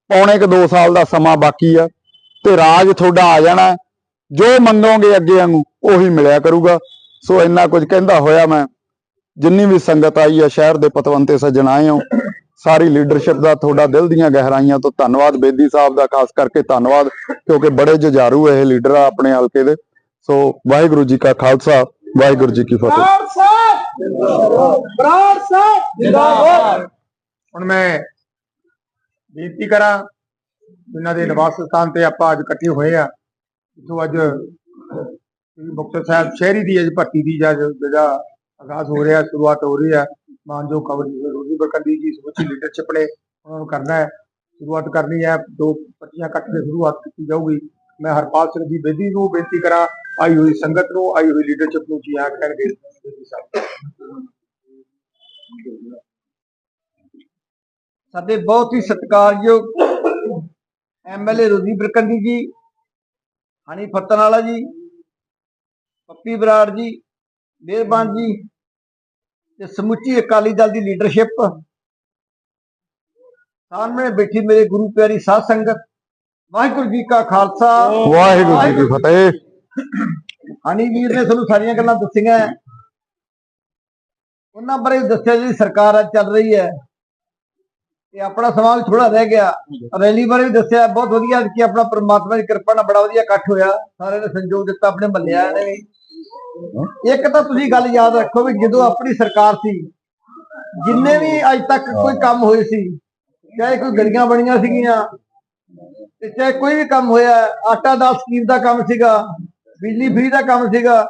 ਪੌਣੇ ਕ 2 ਸਾਲ ਦਾ ਸਮਾਂ ਬਾਕੀ ਆ ਤੇ ਰਾਜ ਤੁਹਾਡਾ ਆ ਜਾਣਾ। ਜੋ ਮੰਗੋਗੇ ਅੱਗੇ ਵਾਂਗੂ ਉਹੀ ਮਿਲਿਆ ਕਰੂਗਾ। ਸੋ ਇੰਨਾ ਕੁਝ ਕਹਿੰਦਾ ਹੋਇਆ ਮੈਂ। ਜਿੰਨੀ ਵੀ ਸੰਗਤ ਆਈ ਆ ਸ਼ਹਿਰ ਦੇ ਪਤਵੰਤੇ ਸੱਜਣ ਆਏ ਹੋ ਸਾਰੀ ਲੀਡਰਸ਼ਿਪ ਦਾ ਤੁਹਾਡਾ ਦਿਲ ਦੀਆਂ ਗਹਿਰਾਈਆਂ ਤੋਂ ਧੰਨਵਾਦ ਬੇਦੀ ਸਾਹਿਬ ਦਾ ਖਾਸ ਕਰਕੇ ਧੰਨਵਾਦ ਕਿਉਂਕਿ ਬੜੇ ਜੁਝਾਰੂ ਇਹ ਲੀਡਰ ਆ ਆਪਣੇ ਹਲਕੇ ਦੇ। ਸੋ ਵਾਹਿਗੁਰੂ ਜੀ ਕਾ ਖਾਲਸਾ ਵਾਹਿਗੁਰੂ ਜੀ ਕੀ ਫਤਿਹ। ਬਰਾੜ ਸਾਹਿਬ ਬਰਾੜ ਸਾਹਿਬ ਜਿੰਦਾਬਾਦ! ਹੁਣ ਮੈਂ ਬੇਨਤੀ ਕਰਾਂ ਜਿਨ੍ਹਾਂ ਦੇ ਨਿਵਾਸ ਸਥਾਨ ਤੇ ਆਪਾਂ ਅੱਜ ਇਕੱਠੇ ਹੋਏ ਆ ਜੋ ਅੱਜ ਸ੍ਰੀ ਮੁਕਤਸਰ ਸਾਹਿਬ ਸ਼ਹਿਰੀ ਦੀ ਅੱਜ ਭਰਤੀ ਦੀ ਜਦ ਜਿਹੜਾ ਆਗਾਜ਼ ਹੋ ਰਿਹਾ, ਸ਼ੁਰੂਆਤ ਹੋ ਰਹੀ ਹੈ। ਮਾਨਜੋ ਕਵਰੀ ਰੋਜ਼ੀ ਬਰਕੰਦੀ ਜੀ ਸਮੁੱਚੀ ਲੀਡਰਸ਼ਿਪ ਨੇ ਉਹਨਾਂ ਨੂੰ ਕਰਨਾ ਹੈ। ਸ਼ੁਰੂਆਤ ਕਰਨੀ ਹੈ, ਦੋ ਪੱਤੀਆਂ ਕੱਟ ਕੇ ਸ਼ੁਰੂਆਤ ਕੀਤੀ ਜਾਊਗੀ। ਮੈਂ ਹਰਪਾਲ ਸਿੰਘ ਜੀ ਬੇਦੀ ਨੂੰ ਬੇਨਤੀ ਕਰਾਂ, ਆਈ ਹੋਈ ਸੰਗਤ ਨੂੰ, ਆਈ ਹੋਈ ਲੀਡਰਸ਼ਿਪ ਨੂੰ ਜੀ ਹਾਂ ਕਹਿਣਗੇ। ਸਾਡੇ ਬਹੁਤ ਹੀ ਸਤਿਕਾਰਯੋਗ ਐਮਐਲਏ ਰੋਜ਼ੀ ਬਰਕੰਦੀ ਜੀ, ਹਨੀ ਫੱਤਨਾਲਾ ਜੀ, ਪੱਪੀ ਬਰਾੜ ਜੀ ਮਿਹਰਬਾਨ ਜੀ ਤੇ ਸਮੁੱਚੀ ਅਕਾਲੀ ਦਲ ਦੀ ਲੀਡਰਸ਼ਿਪ ਸਾਹਮਣੇ ਬੈਠੀ ਮੇਰੇ ਗੁਰੂ ਪਿਆਰੀ ਸਾਧ ਸੰਗਤ ਵਾਹਿਗੁਰੂ ਜੀ ਕਾ ਖਾਲਸਾ। ਵਾਹਿਗੁਰੂ ਜੀ ਕੀ ਫਤਿਹ। ਹਨੀ ਵੀਰ ਨੇ ਤੁਹਾਨੂੰ ਸਾਰੀਆਂ ਗੱਲਾਂ ਦੱਸੀਆਂ। ਉਹਨਾਂ ਬਾਰੇ ਦੱਸਿਆ ਜਿਹੜੀ ਸਰਕਾਰ ਅੱਜ ਚੱਲ ਰਹੀ ਹੈ ਤੇ ਆਪਣਾ ਸਵਾਲ ਥੋੜਾ ਰਹਿ ਗਿਆ। ਰੈਲੀ ਬਾਰੇ ਵੀ ਦੱਸਿਆ ਬਹੁਤ ਵਧੀਆ ਕਿ ਆਪਣਾ ਪ੍ਰਮਾਤਮਾ ਦੀ ਕਿਰਪਾ ਨਾਲ ਬੜਾ ਵਧੀਆ ਇਕੱਠ ਹੋਇਆ। ਸਾਰਿਆਂ ਨੇ ਸੰਯੋਗ ਦਿੱਤਾ ਆਪਣੇ ਮੱਲਿਆਂ ਨੇ ਵੀ। ਇੱਕ ਤਾਂ ਤੁਸੀਂ ਗੱਲ ਯਾਦ ਰੱਖੋ ਵੀ ਜਦੋਂ ਆਪਣੀ ਸਰਕਾਰ ਸੀ ਜਿੰਨੇ ਵੀ ਅੱਜ ਤੱਕ ਕੋਈ ਕੰਮ ਹੋਏ ਸੀ ਚਾਹੇ ਕੋਈ ਗਲੀਆਂ ਬਣੀਆਂ ਸੀਗੀਆਂ ਤੇ ਚਾਹੇ ਕੋਈ ਵੀ ਕੰਮ ਹੋਇਆ ਆਟਾ ਦਾਲ ਸਕੀਮ ਦਾ ਕੰਮ ਸੀਗਾ ਬਿਜਲੀ ਫ੍ਰੀ ਦਾ ਕੰਮ ਸੀਗਾ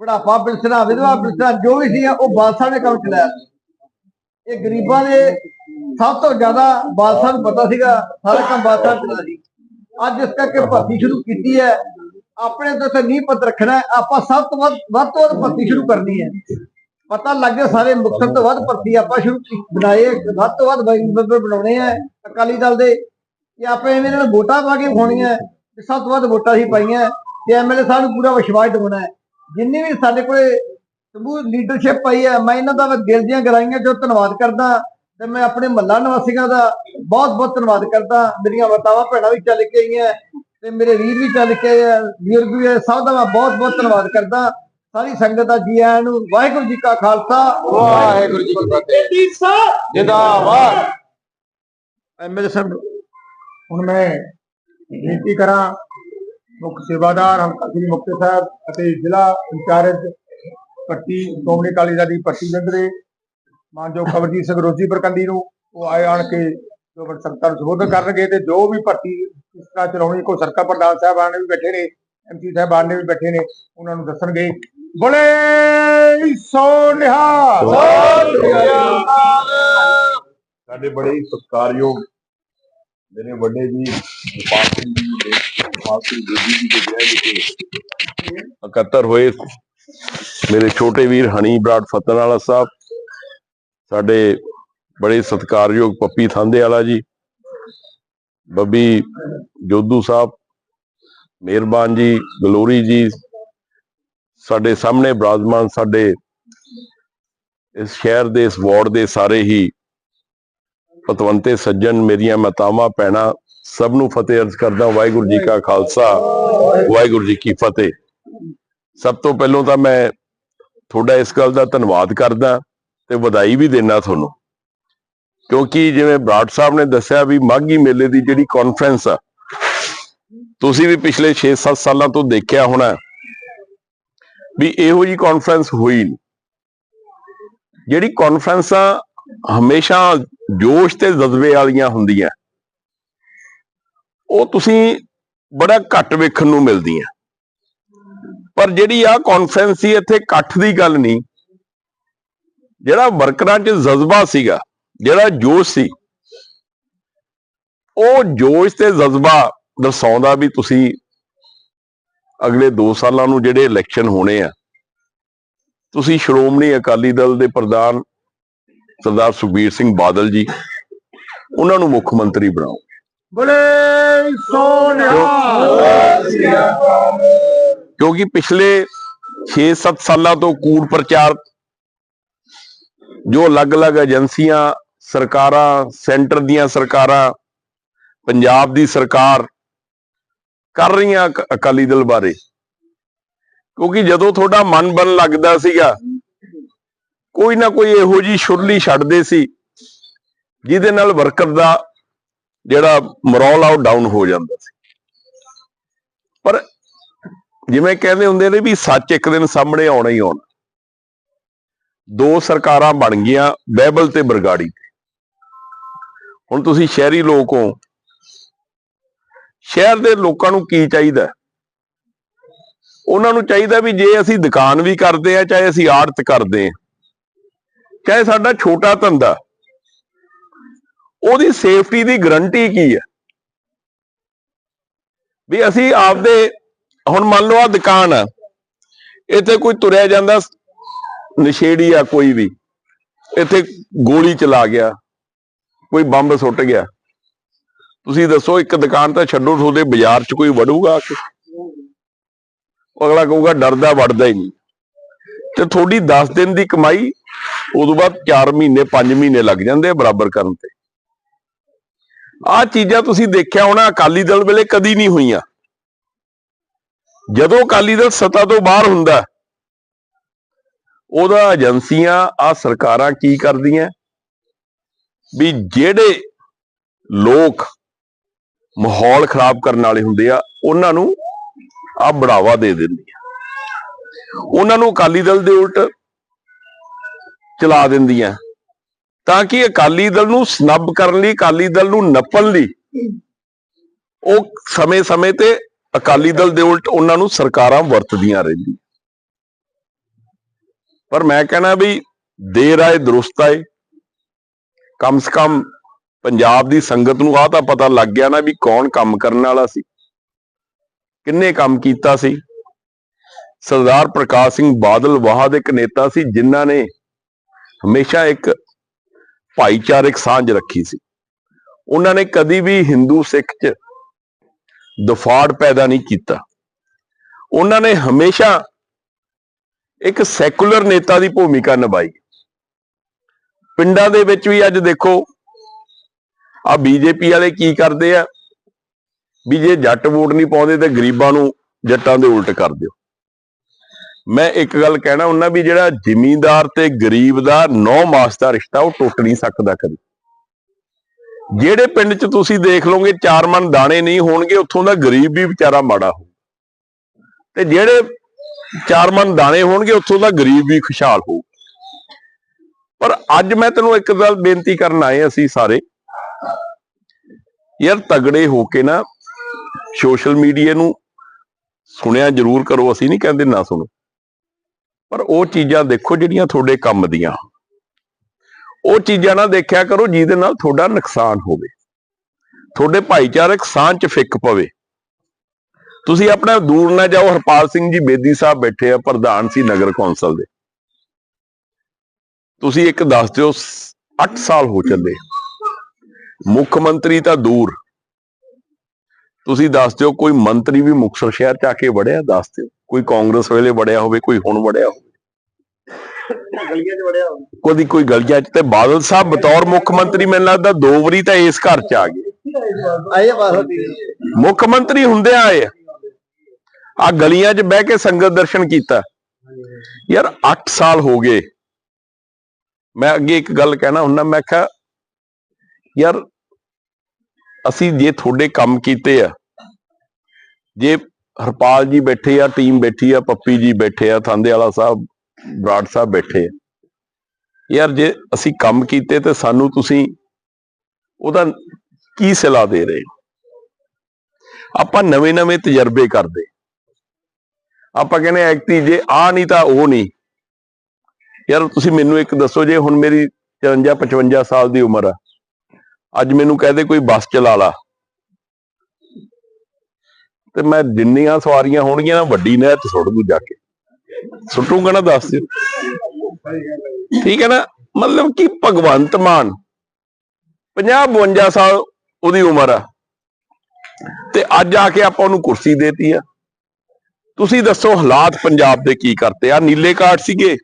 ਬੁਢਾਪਾ ਪਿਲਸਣਾ ਵਿਧਵਾ ਪਿਲਸਣਾ ਜੋ ਵੀ ਸੀ ਉਹ ਬਾਦਸ਼ਾਹ ਨੇ ਕੰਮ ਚਲਾਇਆ ਇਹ ਗਰੀਬਾਂ ਦੇ ਸਭ ਤੋਂ ਜ਼ਿਆਦਾ ਬਾਦਸ਼ਾਹ ਨੂੰ ਪਤਾ ਸੀਗਾ ਸਾਰਾ ਕੰਮ ਬਾਦਸ਼ਾਹ ਚਲਾਇਆ ਸੀ। ਅੱਜ ਇਸ ਕਰਕੇ ਭਰਤੀ ਸ਼ੁਰੂ ਕੀਤੀ ਹੈ ਆਪਣੇ ਤੋਂ ਤੇ ਨੀਂਹ ਪੱਤ ਰੱਖਣਾ ਆਪਾਂ ਸਭ ਤੋਂ ਵੱਧ ਵੱਧ ਤੋਂ ਵੱਧ ਭਰਤੀ ਸ਼ੁਰੂ ਕਰਨੀ ਹੈ। ਪਤਾ ਲੱਗ ਗਿਆ ਸਾਰੇ ਮੁਕਤਸਰ ਤੋਂ ਵੱਧ ਭਰਤੀ ਆਪਾਂ ਸ਼ੁਰੂ ਬਣਾਏ, ਵੱਧ ਤੋਂ ਵੱਧ ਮੈਂਬਰ ਬਣਾਉਣੇ ਆ ਅਕਾਲੀ ਦਲ ਦੇ, ਕਿ ਆਪਾਂ ਇਹਨਾਂ ਨੂੰ ਵੋਟਾਂ ਪਾ ਕੇ ਖੋਣੀਆਂ ਤੇ ਸਭ ਤੋਂ ਵੱਧ ਵੋਟਾਂ ਹੀ ਪਾਈਆਂ, ਤੇ ਐਮਐਲਏ ਸਾਹਿਬ ਨੂੰ ਪੂਰਾ ਵਿਸ਼ਵਾਸ ਦਿਵਾਉਣਾ ਹੈ। ਜਿੰਨੀ ਵੀ ਸਾਡੇ ਕੋਲੇ ਸਮੂਹ ਲੀਡਰਸ਼ਿਪ ਆਈ ਹੈ, ਮੈਂ ਇਹਨਾਂ ਦਾ ਮੈਂ ਦਿਲ ਦੀਆਂ ਗਰਾਈਆਂ ਜੋ ਧੰਨਵਾਦ ਕਰਦਾ, ਤੇ ਮੈਂ ਆਪਣੇ ਮਹੱਲਾ ਨਿਵਾਸੀਆਂ ਦਾ ਬਹੁਤ ਬਹੁਤ ਧੰਨਵਾਦ ਕਰਦਾ, ਮੇਰੀਆਂ ਵਰਤਾਵਾਂ ਭੈਣਾਂ ਵੀ ਚੱਲ ਕੇ ਆਈਆਂ ਤੇ ਮੇਰੇ ਵੀਰ ਵੀ ਚੱਲ ਕੇ ਵੀਰ ਵੀ ਸਭ ਦਾ ਮੈਂ ਬਹੁਤ ਬਹੁਤ ਧੰਨਵਾਦ ਕਰਦਾ। ਸਾਰੀ ਸੰਗਤ ਦਾ ਜੀ ਆਇਆਂ ਨੂੰ ਵਾਹਿਗੁਰੂ ਜੀ ਕਾ ਖਾਲਸਾ। ਵਾਹਿਗੁਰੂ ਜੀ ਕੀ ਫਤਿਹ। ਜਿੰਦਾਬਾਦ। ਐਮਐਲਏ ਸਾਹਿਬ ਹੁਣ ਮੈਂ ਬੇਨਤੀ ਕਰਾਂ ਮੁੱਖ ਸੇਵਾਦਾਰ ਹਲਕਾ ਸ੍ਰੀ ਮੁਕਤਸਰ ਸਾਹਿਬ ਅਤੇ ਜ਼ਿਲ੍ਹਾ ਇੰਚਾਰਜ ਪੱਟੀ ਸ਼੍ਰੋਮਣੀ ਅਕਾਲੀ ਦਲ ਦੀ ਪੱਟੀ ਜੰਦਰੇ ਮਾਨਜੋ ਕਵਰਜੀਤ ਸਿੰਘ ਰੋਜ਼ੀ ਬਰਕੰਦੀ ਨੂੰ ਉਹ ਆਏ ਆਣ ਕੇ ਜੋ ਸੰਗਤਾਂ ਨੂੰ ਸੰਬੋਧਨ ਕਰਨਗੇ ਤੇ ਜੋ ਵੀ ਭਰਤੀ ਕਿਸ ਤਰ੍ਹਾਂ ਚਲਾਉਣੀ ਕੋਈ ਸਰਕਾ ਪ੍ਰਧਾਨ ਸਾਹਿਬਾਨ ਨੇ ਵੀ ਬੈਠੇ ਨੇ ਐਮਪੀ ਸਾਹਿਬਾਨ ਨੇ ਵੀ ਬੈਠੇ ਨੇ ਉਹਨਾਂ ਨੂੰ ਦੱਸਣਗੇ। ਬੋਲੇ ਸੋ ਨਿਹਾਲ! ਸਾਡੇ ਬੜੇ ਹੀ ਸਤਿਕਾਰਯੋਗ ਮੇਰੇ ਵੱਡੇ ਜੀ ਸਿੰਘ ਜੀ ਦੇ ਸਿੰਘ ਬੇਦੀ ਜੀ ਦੇ ਵਿਆਹ ਵਿਖੇ ਇਕੱਤਰ ਹੋਏ। ਮੇਰੇ ਛੋਟੇ ਵੀਰ ਹਨੀ ਬਰਾੜ ਫਤਨ ਵਾਲਾ ਸਾਹਿਬ ਸਾਡੇ ਬੜੇ ਸਤਿਕਾਰਯੋਗ ਪੱਪੀ ਥਾਂਦੇ ਵਾਲਾ ਜੀ ਬੱਬੀ ਜੋਧੂ ਸਾਹਿਬ, ਮਿਹਰਬਾਨ ਜੀ, ਗਲੋਰੀ ਜੀ, ਸਾਡੇ ਸਾਹਮਣੇ ਬਰਾਜਮਾਨ ਸਾਡੇ ਇਸ ਸ਼ਹਿਰ ਦੇ, ਇਸ ਵਾਰਡ ਦੇ ਸਾਰੇ ਹੀ ਪਤਵੰਤੇ, ਸੱਜਣ, ਮੇਰੀਆਂ ਮਾਤਾਵਾਂ, ਭੈਣਾਂ, ਸਭ ਨੂੰ ਫਤਿਹ ਅਰਜ਼ ਕਰਦਾ ਵਾਹਿਗੁਰੂ ਜੀ ਕਾ ਖਾਲਸਾ, ਵਾਹਿਗੁਰੂ ਜੀ ਕੀ ਫਤਿਹ। ਸਭ ਤੋਂ ਪਹਿਲਾਂ ਤਾਂ ਮੈਂ ਤੁਹਾਡਾ ਇਸ ਗੱਲ ਦਾ ਧੰਨਵਾਦ ਕਰਦਾ ਤੇ ਵਧਾਈ ਵੀ ਦੇਣਾ ਤੁਹਾਨੂੰ। ਕਿਉਂਕਿ ਜਿਵੇਂ ਬਰਾੜ ਸਾਹਿਬ ਨੇ ਦੱਸਿਆ ਵੀ ਮਾਘੀ ਮੇਲੇ ਦੀ ਜਿਹੜੀ ਕਾਨਫਰੰਸ ਆ, ਤੁਸੀਂ ਵੀ ਪਿਛਲੇ 6-7 ਸਾਲਾਂ ਤੋਂ ਦੇਖਿਆ ਹੋਣਾ ਵੀ ਇਹੋ ਜੀ ਕਾਨਫਰੰਸ ਹੋਈ ਜਿਹੜੀ ਕਾਨਫਰੰਸਾਂ ਹਮੇਸ਼ਾ ਜੋਸ਼ ਤੇ ਜਜ਼ਬੇ ਵਾਲੀਆਂ ਹੁੰਦੀਆਂ। ਉਹ ਤੁਸੀਂ ਬੜਾ ਘੱਟ ਵੇਖਣ ਨੂੰ ਮਿਲਦੀਆਂ। ਪਰ ਜਿਹੜੀ ਆ ਕਾਨਫਰੰਸ ਸੀ, ਇੱਥੇ ਇਕੱਠ ਦੀ ਗੱਲ ਨਹੀਂ। ਜਿਹੜਾ ਵਰਕਰਾਂ 'ਚ ਜਜ਼ਬਾ ਸੀਗਾ ਜਿਹੜਾ ਜੋਸ਼ ਸੀ ਉਹ ਜੋਸ਼ ਤੇ ਜਜ਼ਬਾ ਦਰਸਾਉਂਦਾ ਵੀ ਤੁਸੀਂ ਅਗਲੇ 2 ਸਾਲਾਂ ਨੂੰ ਜਿਹੜੇ ਇਲੈਕਸ਼ਨ ਹੋਣੇ ਆ ਤੁਸੀਂ ਸ਼੍ਰੋਮਣੀ ਅਕਾਲੀ ਦਲ ਦੇ ਪ੍ਰਧਾਨ ਸਰਦਾਰ ਸੁਖਬੀਰ ਸਿੰਘ ਬਾਦਲ ਜੀ ਉਹਨਾਂ ਨੂੰ ਮੁੱਖ ਮੰਤਰੀ ਬਣਾਓ। ਬੋਲੇ ਸੋ ਨਿਹਾਲ ਕਿਉਂਕਿ ਪਿਛਲੇ 6-7 ਸਾਲਾਂ ਤੋਂ ਕੂੜ ਪ੍ਰਚਾਰ ਜੋ ਅਲੱਗ-ਅਲੱਗ ਏਜੰਸੀਆਂ ਸਰਕਾਰਾਂ, ਸੈਂਟਰ ਦੀਆਂ ਸਰਕਾਰਾਂ, ਪੰਜਾਬ ਦੀ ਸਰਕਾਰ ਕਰ ਰਹੀਆਂ ਅਕਾਲੀ ਦਲ ਬਾਰੇ। ਕਿਉਂਕਿ ਜਦੋਂ ਤੁਹਾਡਾ ਮਨ ਬਣ ਲੱਗਦਾ ਸੀਗਾ, ਕੋਈ ਨਾ ਕੋਈ ਇਹੋ ਜੀ ਸ਼ੁਰਲੀ ਛੱਡਦੇ ਸੀ, ਜਿਹਦੇ ਨਾਲ ਵਰਕਰ ਦਾ ਜਿਹੜਾ ਮਰੋਲ ਆ ਉਹ ਡਾਊਨ ਹੋ ਜਾਂਦਾ ਸੀ। ਪਰ ਜਿਵੇਂ ਕਹਿੰਦੇ ਹੁੰਦੇ ਨੇ ਵੀ ਸੱਚ ਇੱਕ ਦਿਨ ਸਾਹਮਣੇ ਆਉਣਾ ਹੀ ਆਉਣਾ। ਦੋ ਸਰਕਾਰਾਂ ਬਣ ਗਈਆਂ ਬਹਿਬਲ ਤੇ ਬਰਗਾੜੀ ਤੇ। ਹੁਣ ਤੁਸੀਂ ਸ਼ਹਿਰੀ ਲੋਕ ਹੋ। ਸ਼ਹਿਰ ਦੇ ਲੋਕਾਂ ਨੂੰ ਕੀ ਚਾਹੀਦਾ? ਉਹਨਾਂ ਨੂੰ ਚਾਹੀਦਾ ਵੀ ਜੇ ਅਸੀਂ ਦੁਕਾਨ ਵੀ ਕਰਦੇ ਆ, ਚਾਹੇ ਅਸੀਂ ਆੜਤ ਕਰਦੇ ਆ, ਚਾਹੇ ਸਾਡਾ ਛੋਟਾ ਧੰਦਾ, ਉਹਦੀ ਸੇਫਟੀ ਦੀ ਗਰੰਟੀ ਕੀ ਹੈ ਵੀ ਅਸੀਂ ਆਪਦੇ, ਹੁਣ ਮੰਨ ਲਓ ਆ ਦੁਕਾਨ ਆ, ਇੱਥੇ ਕੋਈ ਤੁਰਿਆ ਜਾਂਦਾ ਨਸ਼ੇੜੀ ਆ ਕੋਈ ਵੀ, ਇੱਥੇ ਗੋਲੀ ਚਲਾ ਗਿਆ ਕੋਈ ਬੰਬ ਸੁੱਟ ਗਿਆ। ਤੁਸੀਂ ਦੱਸੋ, ਇੱਕ ਦੁਕਾਨ ਤਾਂ ਛੱਡੋ, ਤੁਹਾਡੇ ਬਾਜ਼ਾਰ 'ਚ ਕੋਈ ਵੜੂਗਾ ਆ ਕੇ? ਅਗਲਾ ਕਹੂਗਾ ਡਰਦਾ ਵੜਦਾ ਹੀ ਨਹੀਂ। ਤੇ ਤੁਹਾਡੀ 10 ਦਿਨ ਦੀ ਕਮਾਈ, ਉਦੋਂ ਬਾਅਦ 4 ਮਹੀਨੇ 5 ਮਹੀਨੇ ਲੱਗ ਜਾਂਦੇ ਬਰਾਬਰ ਕਰਨ ਤੇ। ਆਹ ਚੀਜ਼ਾਂ ਤੁਸੀਂ ਦੇਖਿਆ ਹੋਣਾ, ਅਕਾਲੀ ਦਲ ਵੇਲੇ ਕਦੀ ਨਹੀਂ ਹੋਈਆਂ। ਜਦੋਂ ਅਕਾਲੀ ਦਲ ਸੱਤਾ ਤੋਂ ਬਾਹਰ ਹੁੰਦਾ, ਉਹਦਾ ਏਜੰਸੀਆਂ ਆ ਸਰਕਾਰਾਂ ਕੀ ਕਰਦੀਆਂ ਵੀ ਜਿਹੜੇ ਲੋਕ ਮਾਹੌਲ ਖਰਾਬ ਕਰਨ ਵਾਲੇ ਹੁੰਦੇ ਆ, ਉਹਨਾਂ ਨੂੰ ਆ ਬੜਾਵਾ ਦੇ ਦਿੰਦੀਆਂ ਉਹਨਾਂ ਨੂੰ ਅਕਾਲੀ ਦਲ ਦੇ ਉਲਟ ਚਲਾ ਦਿੰਦੀਆਂ। ਤਾਂ ਕਿ ਅਕਾਲੀ ਦਲ ਨੂੰ ਸਨੱਬ ਕਰਨ ਲਈ, ਅਕਾਲੀ ਦਲ ਨੂੰ ਨੱਪਣ ਲਈ, ਉਹ ਸਮੇਂ-ਸਮੇਂ ਤੇ ਅਕਾਲੀ ਦਲ ਦੇ ਉਲਟ ਉਹਨਾਂ ਨੂੰ ਸਰਕਾਰਾਂ ਵਰਤਦੀਆਂ ਰਹਿੰਦੀਆਂ। ਪਰ ਮੈਂ ਕਹਿਣਾ ਵੀ ਦੇਰ ਆਏ, ਦਰੁਸਤ ਆਏ ਕਮ ਸੇ ਕਮ ਪੰਜਾਬ ਦੀ ਸੰਗਤ ਨੂੰ ਆਹ ਤਾਂ ਪਤਾ ਲੱਗ ਗਿਆ ਨਾ ਵੀ ਕੌਣ ਕੰਮ ਕਰਨ ਵਾਲਾ ਸੀ। ਕਿੰਨੇ ਕੰਮ ਕੀਤਾ ਸੀ। ਸਰਦਾਰ ਪ੍ਰਕਾਸ਼ ਸਿੰਘ ਬਾਦਲ ਵਾਹਦ ਇੱਕ ਨੇਤਾ ਸੀ, ਜਿਨ੍ਹਾਂ ਨੇ ਹਮੇਸ਼ਾ ਇੱਕ ਭਾਈਚਾਰਕ ਸਾਂਝ ਰੱਖੀ ਸੀ। ਉਹਨਾਂ ਨੇ ਕਦੀ ਵੀ ਹਿੰਦੂ ਸਿੱਖ 'ਚ ਦਫਾੜ ਪੈਦਾ ਨਹੀਂ ਕੀਤਾ। ਉਹਨਾਂ ਨੇ ਹਮੇਸ਼ਾ ਇੱਕ ਸੈਕੂਲਰ ਨੇਤਾ ਦੀ ਭੂਮਿਕਾ ਨਿਭਾਈ। ਪਿੰਡਾਂ ਦੇ ਵਿੱਚ ਵੀ ਅੱਜ ਦੇਖੋ ਆ ਬੀਜੇਪੀ ਵਾਲੇ ਕੀ ਕਰਦੇ ਆ? ਵੀ ਜੇ ਜੱਟ ਵੋਟ ਨਹੀਂ ਪਾਉਂਦੇ ਤੇ ਗਰੀਬਾਂ ਨੂੰ ਜੱਟਾਂ ਦੇ ਉਲਟ ਕਰ ਦਿਓ। ਮੈਂ ਇੱਕ ਗੱਲ ਕਹਿਣਾ ਉਹਨਾਂ ਵੀ ਜਿਹੜਾ ਜ਼ਿਮੀਂਦਾਰ ਤੇ ਗਰੀਬ ਦਾ ਨੌ ਮਾਸ ਦਾ ਰਿਸ਼ਤਾ, ਉਹ ਟੁੱਟ ਨਹੀਂ ਸਕਦਾ ਕਦੇ। ਜਿਹੜੇ ਪਿੰਡ 'ਚ ਤੁਸੀਂ ਦੇਖ ਲਓਗੇ, ਚਾਰ ਮਨ ਦਾਣੇ ਨਹੀਂ ਹੋਣਗੇ, ਉੱਥੋਂ ਦਾ ਗਰੀਬ ਵੀ ਵਿਚਾਰਾ ਮਾੜਾ ਹੋ ਤੇ ਜਿਹੜੇ ਚਾਰ ਮਨ ਦਾਣੇ ਹੋਣਗੇ, ਉੱਥੋਂ ਦਾ ਗਰੀਬ ਵੀ ਖੁਸ਼ਹਾਲ ਹੋਊ। ਪਰ ਅੱਜ ਮੈਂ ਤੈਨੂੰ ਇੱਕ ਗੱਲ ਬੇਨਤੀ ਕਰਨ ਆਏ ਅਸੀਂ ਸਾਰੇ। ਯਾਰ ਤਗੜੇ ਹੋ ਕੇ ਨਾ ਸੋਸ਼ਲ ਮੀਡੀਆ ਨੂੰ ਸੁਣਿਆ ਜ਼ਰੂਰ ਕਰੋ, ਅਸੀਂ ਨਹੀਂ ਕਹਿੰਦੇ ਨਾ ਸੁਣੋ। ਪਰ ਉਹ ਚੀਜ਼ਾਂ ਦੇਖੋ ਜਿਹੜੀਆਂ ਤੁਹਾਡੇ ਕੰਮ ਦੀਆਂ। ਉਹ ਚੀਜ਼ਾਂ ਨਾ ਦੇਖਿਆ ਕਰੋ ਜਿਹਦੇ ਨਾਲ ਤੁਹਾਡਾ ਨੁਕਸਾਨ ਹੋਵੇ। ਤੁਹਾਡੇ ਭਾਈਚਾਰਕ ਸਾਂਝ 'ਚ ਫਿੱਕ ਪਵੇ। ਤੁਸੀਂ ਆਪਣਾ ਦੂਰ ਨਾ ਜਾਓ, ਹਰਪਾਲ ਸਿੰਘ ਜੀ ਬੇਦੀ ਸਾਹਿਬ ਬੈਠੇ ਆ, ਪ੍ਰਧਾਨ ਸੀ ਨਗਰ ਕੌਂਸਲ ਦੇ। ਤੁਸੀਂ ਇੱਕ ਦੱਸ ਦਿਓ 8 ਸਾਲ ਹੋ ਚੱਲੇ। ਮੁੱਖ ਮੰਤਰੀ ਤਾਂ ਦੂਰ। ਤੁਸੀਂ ਦੱਸ ਦਿਓ ਕੋਈ ਮੰਤਰੀ ਵੀ ਮੁਕਤਸਰ ਸ਼ਹਿਰ ਚ ਆ ਕੇ ਵੜਿਆ? ਦੱਸ ਦਿਓ। ਕੋਈ ਕਾਂਗਰਸ ਵੇਲੇ ਵੜਿਆ ਹੋਵੇ ਕੋਈ ਹੁਣ ਵੜਿਆ ਹੋਵੇ? ਗਲੀਆਂ 'ਚ ਵੜਿਆ ਹੋਇਆ। ਕੋਈ ਕੋਈ ਗਲਜਾ ਚ? ਤੇ ਬਾਦਲ ਸਾਹਿਬ ਬਤੌਰ ਮੁੱਖ ਮੰਤਰੀ ਮੈਨੂੰ ਲੱਗਦਾ ਦੋ ਵਾਰੀ ਤਾਂ ਇਸ ਘਰ ਚ ਆ ਗਏ। ਮੁੱਖ ਮੰਤਰੀ ਹੁੰਦੇ ਆਏ ਆ। ਗਲੀਆਂ 'ਚ ਬਹਿ ਕੇ ਸੰਗਤ ਦਰਸ਼ਨ ਕੀਤਾ। ਯਾਰ 8 ਸਾਲ ਹੋ ਗਏ। ਮੈਂ ਅੱਗੇ ਇੱਕ ਗੱਲ ਕਹਿਣਾ ਹੁੰਦਾ, ਮੈਂ ਕਿਹਾ, ਯਾਰ ਅਸੀਂ ਜੇ ਤੁਹਾਡੇ ਕੰਮ ਕੀਤੇ ਆ, ਜੇ ਹਰਪਾਲ ਜੀ ਬੈਠੇ ਆ, ਟੀਮ ਬੈਠੀ ਆ, ਪੱਪੀ ਜੀ ਬੈਠੇ ਆ ਥਾਂਦੇ ਵਾਲਾ ਸਾਹਿਬ, ਬਰਾੜ ਸਾਹਿਬ ਬੈਠੇ ਆ, ਯਾਰ ਜੇ ਅਸੀਂ ਕੰਮ ਕੀਤੇ ਤੇ ਸਾਨੂੰ ਤੁਸੀਂ ਉਹਦਾ ਕੀ ਸਲਾਹ ਦੇ ਰਹੇ ਹੋ? ਆਪਾਂ ਨਵੇਂ ਨਵੇਂ ਤਜਰਬੇ ਕਰਦੇ। ਆਪਾਂ ਕਹਿੰਦੇ ਐਕਤੀ ਜੇ ਆ ਨਹੀਂ ਤਾਂ ਉਹ ਨਹੀਂ। ਯਾਰ ਤੁਸੀਂ ਮੈਨੂੰ ਇੱਕ ਦੱਸੋ ਜੇ ਹੁਣ ਮੇਰੀ 54 55 ਸਾਲ ਦੀ ਉਮਰ ਆ, ਅੱਜ ਮੈਨੂੰ ਕਹਦੇ ਕੋਈ ਬੱਸ ਚਲਾ ਲਾ। ਤੇ ਮੈਂ ਜਿੰਨੀਆਂ ਸਵਾਰੀਆਂ ਹੋਣਗੀਆਂ ਨਾ, ਵੱਡੀ ਨਹਿਰ ਚ ਸੁੱਟ ਦੂ ਜਾ ਕੇ। ਸੁੱਟੂਗਾ ਨਾ ਦੱਸ ਦਿਓ। ਠੀਕ ਹੈ ਨਾ? ਮਤਲਬ ਕਿ ਭਗਵੰਤ ਮਾਨ 50 52 ਸਾਲ ਉਹਦੀ ਉਮਰ ਆ। ਤੇ ਅੱਜ ਆ ਕੇ ਆਪਾਂ ਉਹਨੂੰ ਕੁਰਸੀ ਦੇਤੀ ਆ। ਤੁਸੀਂ ਦੱਸੋ ਹਾਲਾਤ ਪੰਜਾਬ ਦੇ ਕੀ ਕਰਤੇ ਆ? ਨੀਲੇ ਕਾਰਡ ਸੀਗੇ।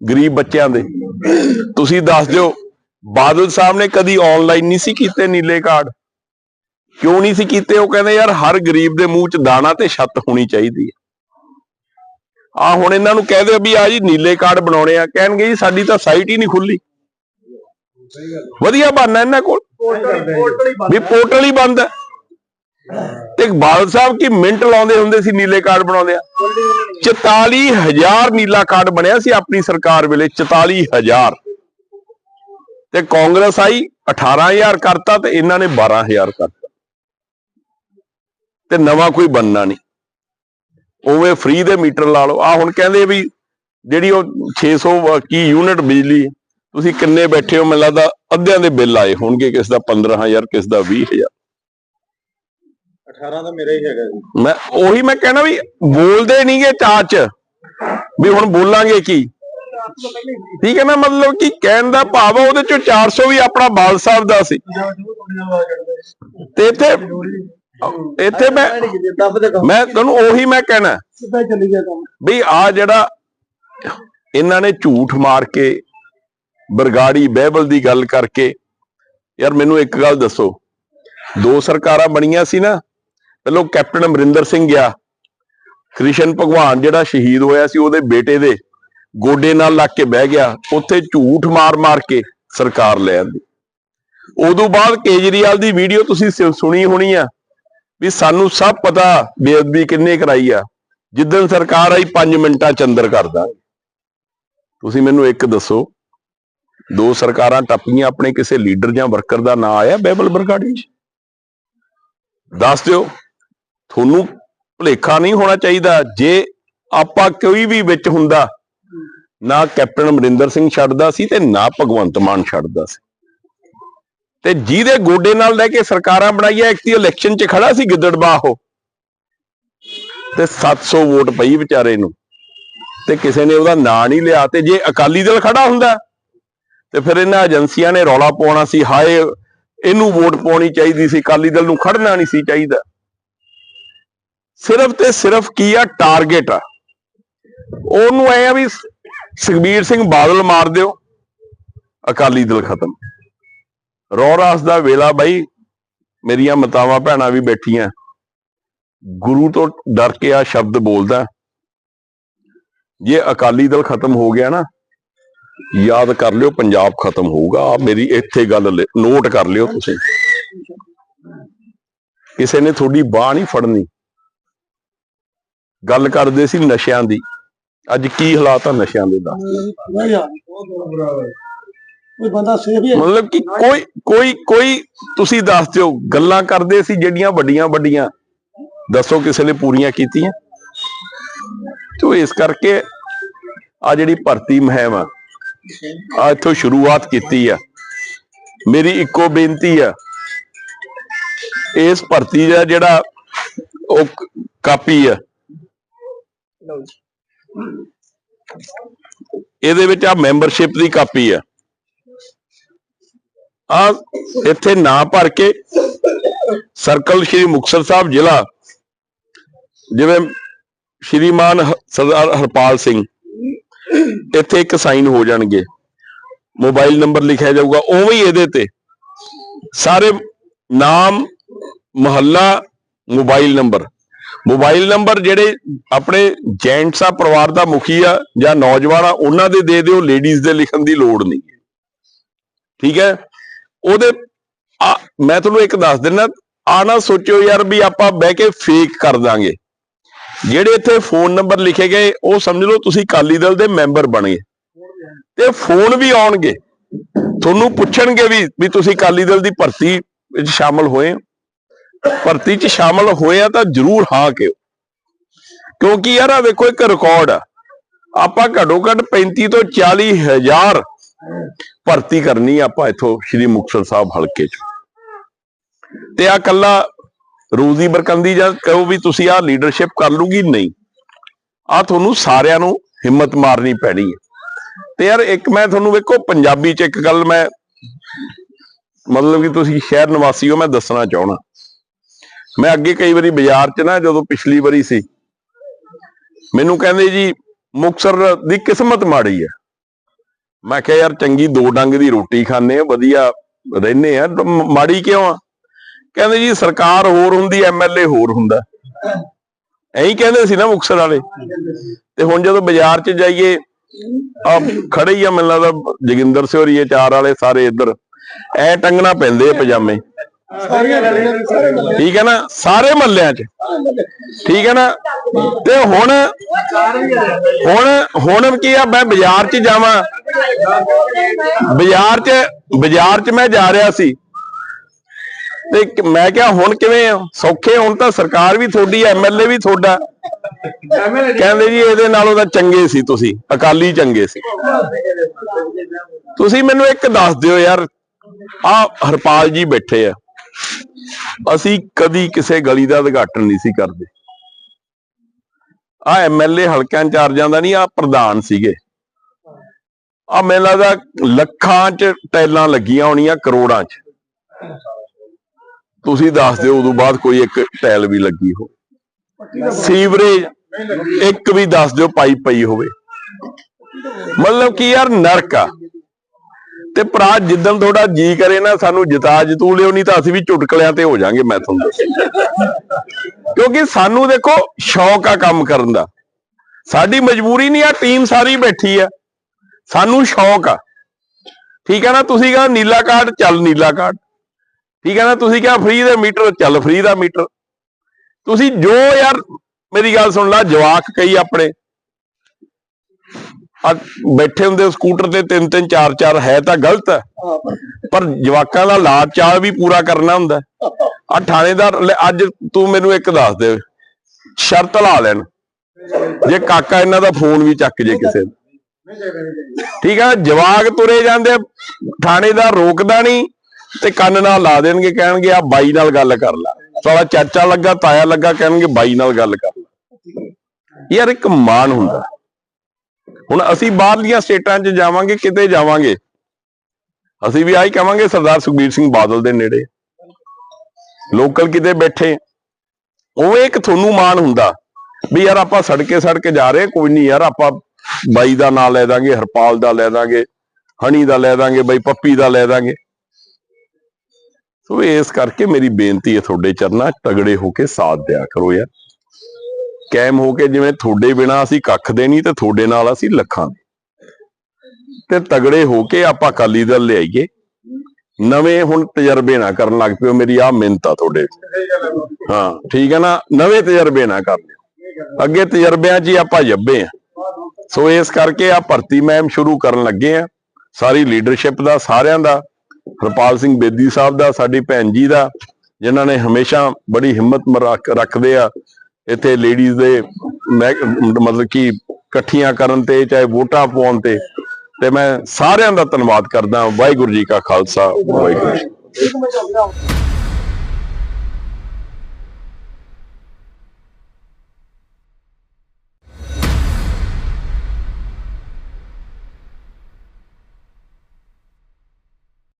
ਗਰੀਬ ਬੱਚਿਆਂ ਦੇ। ਤੁਸੀਂ ਦੱਸ ਦਿਓ, ਬਾਦਲ ਸਾਹਿਬ ਨੇ ਕਦੀ ਆਨਲਾਈਨ ਨਹੀਂ ਸੀ ਕੀਤੇ ਨੀਲੇ ਕਾਰਡ? ਕਿਉਂ ਨਹੀਂ ਸੀ ਕੀਤੇ? ਉਹ ਕਹਿੰਦੇ, ਯਾਰ, ਹਰ ਗਰੀਬ ਦੇ ਮੂੰਹ 'ਚ ਦਾਣਾ ਤੇ ਛੱਤ ਹੋਣੀ ਚਾਹੀਦੀ ਹੈ। ਆ ਹੁਣ ਇਹਨਾਂ ਨੂੰ ਕਹਿ ਦਿਓ ਵੀ, ਆ ਜੀ, ਨੀਲੇ ਕਾਰਡ ਬਣਾਉਣੇ ਆ। ਕਹਿਣਗੇ, ਜੀ, ਸਾਡੀ ਤਾਂ ਸਾਈਟ ਹੀ ਨਹੀਂ ਖੁੱਲੀ ਵਧੀਆ ਬਹਾਨਾ ਇਹਨਾਂ ਕੋਲ। ਵੀ ਪੋਰਟਲ ਹੀ ਬੰਦ ਹੈ। ਤੇ ਬਾਦਲ ਸਾਹਿਬ ਕੀ ਮਿੰਟ ਲਾਉਂਦੇ ਹੁੰਦੇ ਸੀ ਨੀਲੇ ਕਾਰਡ ਬਣਾਉਂਦੇ ਆ? 44000 ਨੀਲਾ ਕਾਰਡ ਬਣਿਆ ਸੀ ਆਪਣੀ ਸਰਕਾਰ ਵੇਲੇ 44000 ਤੇ ਕਾਂਗਰਸ ਆਈ 18000 ਕਰਤਾ ਤੇ ਇਹਨਾਂ ਨੇ 12000 ਕਰਤਾ। ਤੇ ਨਵਾਂ ਕੋਈ ਬੰਨਾ ਨਹੀਂ। ਉਵੇਂ ਫ੍ਰੀ ਦੇ ਮੀਟਰ ਲਾ ਲਓ। ਆ ਹੁਣ ਕਹਿੰਦੇ ਵੀ ਜਿਹੜੀ ਉਹ 600 ਕੀ ਯੂਨਿਟ ਬਿਜਲੀ ਤੁਸੀਂ ਕਿੰਨੇ ਬੈਠੇ ਹੋ? ਮੈਨੂੰ ਲੱਗਦਾ ਅੱਧਿਆਂ ਦੇ ਬਿੱਲ ਆਏ ਹੋਣਗੇ, ਕਿਸ ਦਾ 15000 ਕਿਸ ਦਾ 20000 18 ਦਾ ਮੇਰਾ ਹੀ ਹੈਗਾ ਜੀ। ਮੈਂ ਉਹੀ ਮੈਂ ਕਹਿਣਾ ਵੀ ਬੋਲਦੇ ਨਹੀਂਗੇ ਚਾਚ ਵੀ ਹੁਣ ਬੋਲਾਂਗੇ ਕੀ? ਠੀਕ ਹੈ ਨਾ, ਮਤਲਬ ਕਿ ਕਹਿਣ ਦਾ ਭਾਵ ਆ, ਉਹਦੇ ਚੋਂ 400 ਵੀ ਆਪਣਾ ਬਾਲ ਸਾਹਿਬ ਦਾ ਸੀ। ਤੇ ਇੱਥੇ ਇੱਥੇ ਮੈਂ ਮੈਂ ਤੁਹਾਨੂੰ ਉਹੀ ਮੈਂ ਕਹਿਣਾ। ਸਿੱਧਾ ਚੱਲੀ ਗਿਆ ਕੰਮ ਵੀ ਆ ਜਿਹੜਾ ਇਹਨਾਂ ਨੇ ਝੂਠ ਮਾਰ ਕੇ, ਬਰਗਾੜੀ ਬਹਿਬਲ ਦੀ ਗੱਲ ਕਰਕੇ, ਯਾਰ ਮੈਨੂੰ ਇੱਕ ਗੱਲ ਦੱਸੋ, ਦੋ ਸਰਕਾਰਾਂ ਬਣੀਆਂ ਸੀ ਨਾ ਪਹਿਲਾਂ ਕੈਪਟਨ ਅਮਰਿੰਦਰ ਸਿੰਘ ਗਿਆ। ਕ੍ਰਿਸ਼ਨ ਭਗਵਾਨ ਜਿਹੜਾ ਸ਼ਹੀਦ ਹੋਇਆ ਸੀ ਉਹਦੇ ਬੇਟੇ ਦੇ ਗੋਡੇ ਨਾਲ ਲੱਗ ਕੇ ਬਹਿ ਗਿਆ। ਉੱਥੇ ਝੂਠ ਮਾਰ-ਮਾਰ ਕੇ ਸਰਕਾਰ ਲੈ ਆਂਦੀ। ਉਦੋਂ ਬਾਅਦ ਕੇਜਰੀਵਾਲ ਦੀ ਵੀਡੀਓ ਤੁਸੀਂ ਸੁਣੀ ਹੋਣੀ ਆ ਵੀ ਸਾਨੂੰ ਸਭ ਪਤਾ ਬੇਅਦਬੀ ਕਿੰਨੇ ਕਰਾਈ ਆ। ਜਿੱਦਣ ਸਰਕਾਰ ਆਈ 5 ਮਿੰਟਾਂ ਚ ਅੰਦਰ ਕਰਦਾ ਤੁਸੀਂ ਮੈਨੂੰ ਇੱਕ ਦੱਸੋ, ਦੋ ਸਰਕਾਰਾਂ ਟੱਪੀਆਂ ਆਪਣੇ ਕਿਸੇ ਲੀਡਰ ਜਾਂ ਵਰਕਰ ਦਾ ਨਾਂ ਆਇਆ ਬੈਬਲ ਬਰਗਾੜੀ ਚ ਦੱਸ ਦਿਓ। ਤੁਹਾਨੂੰ ਭੁਲੇਖਾ ਨਹੀਂ ਹੋਣਾ ਚਾਹੀਦਾ। ਜੇ ਆਪਾਂ ਕੋਈ ਵੀ ਵਿੱਚ ਹੁੰਦਾ, ਨਾ ਕੈਪਟਨ ਅਮਰਿੰਦਰ ਸਿੰਘ ਛੱਡਦਾ ਸੀ ਤੇ ਨਾ ਭਗਵੰਤ ਮਾਨ ਛੱਡਦਾ ਸੀ। ਤੇ ਜਿਹਦੇ ਗੋਡੇ ਨਾਲ ਲੈ ਕੇ ਸਰਕਾਰਾਂ ਬਣਾਈਆਂ, ਇੱਕ ਦੀ ਇਲੈਕਸ਼ਨ 'ਚ ਖੜਾ ਸੀ ਗਿੱਦੜਬਾਹ ਉਹ। ਤੇ 700 ਵੋਟ ਪਈ ਵਿਚਾਰੇ ਨੂੰ। ਤੇ ਕਿਸੇ ਨੇ ਉਹਦਾ ਨਾਂ ਨਹੀਂ ਲਿਆ ਤੇ ਜੇ ਅਕਾਲੀ ਦਲ ਖੜਾ ਹੁੰਦਾ, ਤੇ ਫਿਰ ਇਹਨਾਂ ਏਜੰਸੀਆਂ ਨੇ ਰੌਲਾ ਪਾਉਣਾ ਸੀ, ਹਾਏ, ਇਹਨੂੰ ਵੋਟ ਪਾਉਣੀ ਚਾਹੀਦੀ ਸੀ, ਅਕਾਲੀ ਦਲ ਨੂੰ ਖੜਨਾ ਨਹੀਂ ਸੀ ਚਾਹੀਦਾ। ਸਿਰਫ ਤੇ ਸਿਰਫ ਕੀ ਆ? ਟਾਰਗੇਟ ਆ। ਉਹਨੂੰ ਐ ਆ ਵੀ ਸੁਖਬੀਰ ਸਿੰਘ ਬਾਦਲ ਮਾਰ ਦਿਓ। ਅਕਾਲੀ ਦਲ ਖਤਮ। ਰੌਰਾਸ ਦਾ ਵੇਲਾ ਬਾਈ। ਮੇਰੀਆਂ ਮਤਾਵਾਂ ਭੈਣਾਂ ਵੀ ਬੈਠੀਆਂ। ਗੁਰੂ ਤੋਂ ਡਰ ਕੇ ਆ ਸ਼ਬਦ ਬੋਲਦਾ। ਜੇ ਅਕਾਲੀ ਦਲ ਖਤਮ ਹੋ ਗਿਆ ਨਾ, ਯਾਦ ਕਰ ਲਿਓ ਪੰਜਾਬ ਖਤਮ ਹੋਊਗਾ। ਆ ਮੇਰੀ ਇੱਥੇ ਗੱਲ ਨੋਟ ਕਰ ਲਿਓ ਤੁਸੀਂ। ਕਿਸੇ ਨੇ ਤੁਹਾਡੀ ਬਾਹ ਨਹੀਂ ਫੜਨੀ। ਗੱਲ ਕਰਦੇ ਸੀ ਨਸ਼ਿਆਂ ਦੀ। ਅੱਜ ਕੀ ਹਾਲਾਤ ਆ ਨਸ਼ਿਆਂ ਦੇ ਦਾ? ਕੋਈ ਬੰਦਾ ਸੇਫ ਹੀ ਮਤਲਬ ਕਿ ਕੋਈ ਕੋਈ ਕੋਈ ਤੁਸੀਂ ਦੱਸ ਦਿਓ, ਗੱਲਾਂ ਕਰਦੇ ਸੀ ਜਿਹੜੀਆਂ ਵੱਡੀਆਂ ਵੱਡੀਆਂ? ਦੱਸੋ ਕਿਸੇ ਨੇ ਪੂਰੀਆਂ ਕੀਤੀਆਂ? ਤੋ ਇਸ ਕਰਕੇ ਆ ਜਿਹੜੀ ਭਰਤੀ ਮੁਹਿੰਮ ਆ ਆ ਇੱਥੋਂ ਸ਼ੁਰੂਆਤ ਕੀਤੀ ਆ। ਮੇਰੀ ਇੱਕੋ ਬੇਨਤੀ ਆ, ਇਸ ਭਰਤੀ ਦਾ ਜਿਹੜਾ ਉਹ ਕਾਪੀ ਆ ਇਹਦੇ ਵਿੱਚ ਆ ਮੈਂਬਰਸ਼ਿਪ ਦੀ ਕਾਪੀ ਆ। ਆ ਇੱਥੇ ਨਾਂ ਭਰ ਕੇ ਸਰਕਲ ਸ਼੍ਰੀ ਮੁਕਤਸਰ ਸਾਹਿਬ ਜ਼ਿਲ੍ਹਾ, ਜਿਵੇਂ ਸ਼੍ਰੀਮਾਨ ਸਰਦਾਰ ਹਰਪਾਲ ਸਿੰਘ। ਇੱਥੇ ਇੱਕ ਸਾਈਨ ਹੋ ਜਾਣਗੇ। ਮੋਬਾਈਲ ਨੰਬਰ ਲਿਖਿਆ ਜਾਊਗਾ, ਉਵੇਂ ਹੀ ਇਹਦੇ ਤੇ। ਸਾਰੇ ਨਾਮ, ਮੁਹੱਲਾ, ਮੋਬਾਈਲ ਨੰਬਰ। ਮੋਬਾਈਲ ਨੰਬਰ ਜਿਹੜੇ ਆਪਣੇ ਜੈਂਟਸ ਆ, ਪਰਿਵਾਰ ਦਾ ਮੁਖੀ ਆ ਜਾਂ ਨੌਜਵਾਨ ਆ, ਉਹਨਾਂ ਦੇ ਦੇ ਦਿਓ ਲੇਡੀਜ਼ ਦੇ ਲਿਖਣ ਦੀ ਲੋੜ ਨਹੀਂ। ਠੀਕ ਹੈ? ਉਹਦੇ ਆ, ਮੈਂ ਤੁਹਾਨੂੰ ਇੱਕ ਦੱਸ ਦਿੰਦਾ, ਆ ਨਾ ਸੋਚਿਓ ਯਾਰ ਵੀ ਆਪਾਂ ਬਹਿ ਕੇ ਫੇਕ ਕਰ ਦਾਂਗੇ। ਜਿਹੜੇ ਇੱਥੇ ਫੋਨ ਨੰਬਰ ਲਿਖੇ ਗਏ, ਉਹ ਸਮਝ ਲਓ ਤੁਸੀਂ ਅਕਾਲੀ ਦਲ ਦੇ ਮੈਂਬਰ ਬਣ ਗਏ। ਤੇ ਫੋਨ ਵੀ ਆਉਣਗੇ। ਤੁਹਾਨੂੰ ਪੁੱਛਣਗੇ ਵੀ ਵੀ ਤੁਸੀਂ ਅਕਾਲੀ ਦਲ ਦੀ ਭਰਤੀ ਵਿੱਚ ਸ਼ਾਮਲ ਹੋਏ ਭਰਤੀ 'ਚ ਸ਼ਾਮਲ ਹੋਏ ਆ ਤਾਂ ਜ਼ਰੂਰ ਹਾਂ ਕਿਓ ਕਿਉਂਕਿ ਯਾਰ ਆ ਵੇਖੋ ਇੱਕ ਰਿਕਾਰਡ ਆ। ਆਪਾਂ ਘੱਟੋ ਘੱਟ 35 ਤੋਂ 40 ਹਜ਼ਾਰ ਭਰਤੀ ਕਰਨੀ ਆਪਾਂ ਇੱਥੋਂ ਸ਼੍ਰੀ ਮੁਕਤਸਰ ਸਾਹਿਬ ਹਲਕੇ 'ਚ। ਤੇ ਆ ਕੱਲਾ ਰੋਜ਼ੀ ਬਰਕੰਦੀ ਜਾਂ ਕਹੋ ਵੀ ਤੁਸੀਂ ਆ ਲੀਡਰਸ਼ਿਪ ਕਰ ਲੂਗੀ, ਨਹੀਂ। ਆ ਤੁਹਾਨੂੰ ਸਾਰਿਆਂ ਨੂੰ ਹਿੰਮਤ ਮਾਰਨੀ ਪੈਣੀ ਹੈ ਤੇ ਯਾਰ ਇੱਕ ਮੈਂ ਤੁਹਾਨੂੰ ਵੇਖੋ, ਪੰਜਾਬੀ 'ਚ ਇੱਕ ਗੱਲ ਮੈਂ ਮਤਲਬ ਕਿ ਤੁਸੀਂ ਸ਼ਹਿਰ ਨਿਵਾਸੀ ਹੋ, ਮੈਂ ਦੱਸਣਾ ਚਾਹਣਾ ਮੈਂ ਅੱਗੇ ਕਈ ਵਾਰੀ ਬਾਜ਼ਾਰ 'ਚ ਨਾ ਜਦੋਂ ਪਿਛਲੀ ਵਾਰੀ ਸੀ, ਮੈਨੂੰ ਕਹਿੰਦੇ ਜੀ, ਮੁਕਤਸਰ ਦੀ ਕਿਸਮਤ ਮਾੜੀ ਹੈ। ਮੈਂ ਕਿਹਾ ਯਾਰ ਚੰਗੀ ਦੋ ਡੰਗ ਦੀ ਰੋਟੀ ਖਾਂਦੇ ਆ, ਵਧੀਆ ਰਹਿੰਦੇ ਆ ਮਾੜੀ ਕਿਉਂ ਆ? ਕਹਿੰਦੇ ਜੀ ਸਰਕਾਰ ਹੋਰ ਹੁੰਦੀ ਐਮਐਲਏ ਹੋਰ ਹੁੰਦਾ। ਐਂ ਕਹਿੰਦੇ ਸੀ ਨਾ ਮੁਕਤਸਰ ਵਾਲੇ। ਤੇ ਹੁਣ ਜਦੋਂ ਬਾਜ਼ਾਰ 'ਚ ਜਾਈਏ, ਆ ਖੜੇ ਹੀ ਆ, ਮੈਨੂੰ ਲੱਗਦਾ ਜੋਗਿੰਦਰ ਸਿਉਰੀਏ, ਚਾਰ ਵਾਲੇ ਸਾਰੇ ਇੱਧਰ। ਐ ਟੰਗਣਾ ਪੈਂਦੇ ਆ ਪਜਾਮੇ। ਠੀਕ ਹੈ ਨਾ? ਸਾਰੇ ਮਹੱਲਿਆਂ 'ਚ। ਠੀਕ ਹੈ ਨਾ? ਤੇ ਹੁਣ ਹੁਣ ਹੁਣ ਕੀ ਆ? ਮੈਂ ਬਾਜ਼ਾਰ 'ਚ ਜਾਵਾਂ। ਬਾਜ਼ਾਰ 'ਚ ਬਾਜ਼ਾਰ 'ਚ ਮੈਂ ਜਾ ਰਿਹਾ ਸੀ। ਤੇ ਮੈਂ ਕਿਹਾ ਹੁਣ ਕਿਵੇਂ ਆ? ਸੌਖੇ ਹੁਣ ਤਾਂ ਸਰਕਾਰ ਵੀ ਤੁਹਾਡੀ ਐਮਐਲਏ ਵੀ ਤੁਹਾਡਾ। ਕਹਿੰਦੇ ਜੀ ਇਹਦੇ ਨਾਲੋਂ ਤਾਂ ਚੰਗੇ ਸੀ ਤੁਸੀਂ। ਅਕਾਲੀ ਚੰਗੇ ਸੀ। ਤੁਸੀਂ ਮੈਨੂੰ ਇੱਕ ਦੱਸ ਦਿਓ ਯਾਰ। ਆ ਹਰਪਾਲ ਜੀ ਬੈਠੇ ਆ। ਅਸੀਂ ਕਦੀ ਕਿਸੇ ਗਲੀ ਦਾ ਉਦਘਾਟਨ ਨਹੀਂ ਸੀ ਕਰਦੇ। ਆ ਐਮਐਲਏ ਹਲਕਿਆਂ ਇੰਚਾਰਜਾਂ ਦਾ ਨਹੀਂ ਆ ਪ੍ਰਧਾਨ ਸੀਗੇ। ਆ ਮੈਨੂੰ ਲੱਗਦਾ ਲੱਖਾਂ ਚ ਟੈਲਾਂ ਲੱਗੀਆਂ ਹੋਣੀਆਂ ਕਰੋੜਾਂ ਚ। ਤੁਸੀਂ ਦੱਸ ਦਿਓ ਉਦੋਂ ਬਾਅਦ ਕੋਈ ਇੱਕ ਟੈਲ ਵੀ ਲੱਗੀ ਹੋ ਸੀਵਰੇਜ ਇੱਕ ਵੀ ਦੱਸ ਦਿਓ ਪਾਈਪ ਪਈ ਹੋਵੇ। ਮਤਲਬ ਕਿ ਯਾਰ ਨਰਕ ਆ। ਤੇ ਭਰਾ, ਜਿੱਦਣ ਤੁਹਾਡਾ ਜੀ ਕਰੇ ਨਾ, ਸਾਨੂੰ ਜਿਤਾ ਜਤੂ ਲਿਓ, ਨਹੀਂ ਤਾਂ ਅਸੀਂ ਵੀ ਚੁਟਕਲਿਆਂ ਤੇ ਹੋ ਜਾਾਂਗੇ, ਮੈਂ ਤੁਹਾਨੂੰ ਕਿਉਂਕਿ ਸਾਨੂੰ ਦੇਖੋ, ਸ਼ੌਕ ਆ ਕੰਮ ਕਰਨ ਦਾ। ਸਾਡੀ ਮਜਬੂਰੀ ਨਹੀਂ ਆ, ਟੀਮ ਸਾਰੀ ਬੈਠੀ ਆ। ਸਾਨੂੰ ਸ਼ੌਕ ਆ। ਠੀਕ ਹੈ ਨਾ, ਤੁਸੀਂ ਕਹਿੰਦਾ ਨੀਲਾ ਕਾਰਡ, ਚੱਲ ਨੀਲਾ ਕਾਰਡ। ਠੀਕ ਹੈ ਨਾ, ਤੁਸੀਂ ਕਿਹਾ ਫ੍ਰੀ ਦੇ ਮੀਟਰ, ਚੱਲ ਫ੍ਰੀ ਦਾ ਮੀਟਰ। ਤੁਸੀਂ ਜੋ ਯਾਰ, ਮੇਰੀ ਗੱਲ ਸੁਣ ਲਾ, ਜਵਾਕ ਕਈ ਆਪਣੇ। ਬੈਠੇ ਹੁੰਦੇ ਸਕੂਟਰ ਤੇ ਤਿੰਨ ਤਿੰਨ ਚਾਰ ਚਾਰ ਹੈ ਤਾਂ ਗਲਤ। ਹੈ ਪਰ ਜਵਾਕਾਂ ਦਾ ਲਾਭ ਚਾਲ ਵੀ ਪੂਰਾ ਕਰਨਾ ਹੁੰਦਾ। ਆ ਥਾਣੇਦਾਰ ਲੈ, ਅੱਜ ਤੂੰ ਮੈਨੂੰ ਇੱਕ ਦੱਸ ਦੇ ਸ਼ਰਤ ਲਾ ਲੈਣ। ਜੇ ਕਾਕਾ ਇਹਨਾਂ ਦਾ ਫੋਨ ਵੀ ਚੱਕ ਜੇ ਕਿਸੇ ਠੀਕ ਹੈ ਜਵਾਕ ਤੁਰੇ ਜਾਂਦੇ ਥਾਣੇਦਾਰ ਰੋਕਦਾ ਨਹੀਂ ਤੇ ਕੰਨ ਨਾਲ ਲਾ ਦੇਣਗੇ ਕਹਿਣਗੇ ਆ ਬਾਈ ਨਾਲ ਗੱਲ ਕਰ ਲੈ। ਸਾਲਾ ਚਾਚਾ ਲੱਗਾ ਤਾਇਆ ਲੱਗਾ ਕਹਿਣਗੇ ਬਾਈ ਨਾਲ ਗੱਲ ਕਰ ਲੈ। ਯਾਰ ਇੱਕ ਮਾਣ ਹੁੰਦਾ। ਹੁਣ ਅਸੀਂ ਬਾਹਰਲੀਆਂ ਸਟੇਟਾਂ 'ਚ ਜਾਵਾਂਗੇ, ਕਿਤੇ ਜਾਵਾਂਗੇ? ਅਸੀਂ ਵੀ ਆਹੀ ਕਵਾਂਗੇ ਸਰਦਾਰ ਸੁਖਬੀਰ ਸਿੰਘ ਬਾਦਲ ਦੇ ਨੇੜੇ। ਲੋਕਲ ਕਿਤੇ ਬੈਠੇ। ਉਹ ਇੱਕ ਤੁਹਾਨੂੰ ਮਾਣ ਹੁੰਦਾ ਵੀ ਯਾਰ ਆਪਾਂ ਸੜਕੇ ਸੜਕੇ ਜਾ ਰਹੇ ਕੋਈ ਨਹੀਂ ਯਾਰ ਆਪਾਂ ਬਾਈ ਦਾ ਨਾਂ ਲੈ ਦਾਂਗੇ, ਹਰਪਾਲ ਦਾ ਲੈ ਦਾਂਗੇ, ਹਣੀ ਦਾ ਲੈ ਦਾਂਗੇ, ਬਾਈ ਪੱਪੀ ਦਾ ਲੈ ਦਾਂਗੇ। ਸੋ ਇਸ ਕਰਕੇ ਮੇਰੀ ਬੇਨਤੀ ਹੈ ਤੁਹਾਡੇ ਚਰਨਾਂ ਤਗੜੇ ਹੋ ਕੇ ਸਾਥ ਦਿਆ ਕਰੋ ਯਾਰ। ਕਾਇਮ ਹੋ ਕੇ ਜਿਵੇਂ ਤੁਹਾਡੇ ਬਿਨਾ ਅਸੀਂ ਕੱਖ ਦੇ ਨਹੀਂ ਤੇ ਤੁਹਾਡੇ ਨਾਲ ਅਸੀਂ ਲੱਖਾਂ ਦੇ। ਤੇ ਤਗੜੇ ਹੋ ਕੇ ਆਪਾਂ ਅਕਾਲੀ ਦਲ ਲਿਆਈਏ। ਨਵੇਂ ਹੁਣ ਤਜਰਬੇ ਨਾ ਕਰਨ ਲੱਗ ਪਿਓ ਮੇਰੀ ਆ ਮਿਹਨਤ ਆ ਤੁਹਾਡੇ। ਹਾਂ, ਠੀਕ ਹੈ ਨਾ? ਨਵੇਂ ਤਜਰਬੇ ਨਾ ਕਰ ਅੱਗੇ ਤਜਰਬਿਆਂ 'ਚ ਹੀ ਆਪਾਂ ਜੱਬੇ ਆ। ਸੋ ਇਸ ਕਰਕੇ ਆ ਭਰਤੀ ਮਹਿਮ ਸ਼ੁਰੂ ਕਰਨ ਲੱਗੇ ਆ। ਸਾਰੀ ਲੀਡਰਸ਼ਿਪ ਦਾ, ਸਾਰਿਆਂ ਦਾ, ਹਰਪਾਲ ਸਿੰਘ ਬੇਦੀ ਸਾਹਿਬ ਦਾ, ਸਾਡੀ ਭੈਣ ਜੀ ਦਾ, ਜਿਨ੍ਹਾਂ ਨੇ ਹਮੇਸ਼ਾ ਬੜੀ ਹਿੰਮਤ ਰੱਖਦੇ ਆ। ਇੱਥੇ ਲੇਡੀਜ਼ ਦੇ ਮਹਿ- ਮਤਲਬ ਕਿ ਇਕੱਠੀਆਂ ਕਰਨ ਤੇ ਚਾਹੇ ਵੋਟਾਂ ਪਾਉਣ ਤੇ ਤੇ ਮੈਂ ਸਾਰਿਆਂ ਦਾ ਧੰਨਵਾਦ ਕਰਦਾ ਵਾਹਿਗੁਰੂ ਜੀ ਕਾ ਖਾਲਸਾ, ਵਾਹਿਗੁਰੂ ਜੀ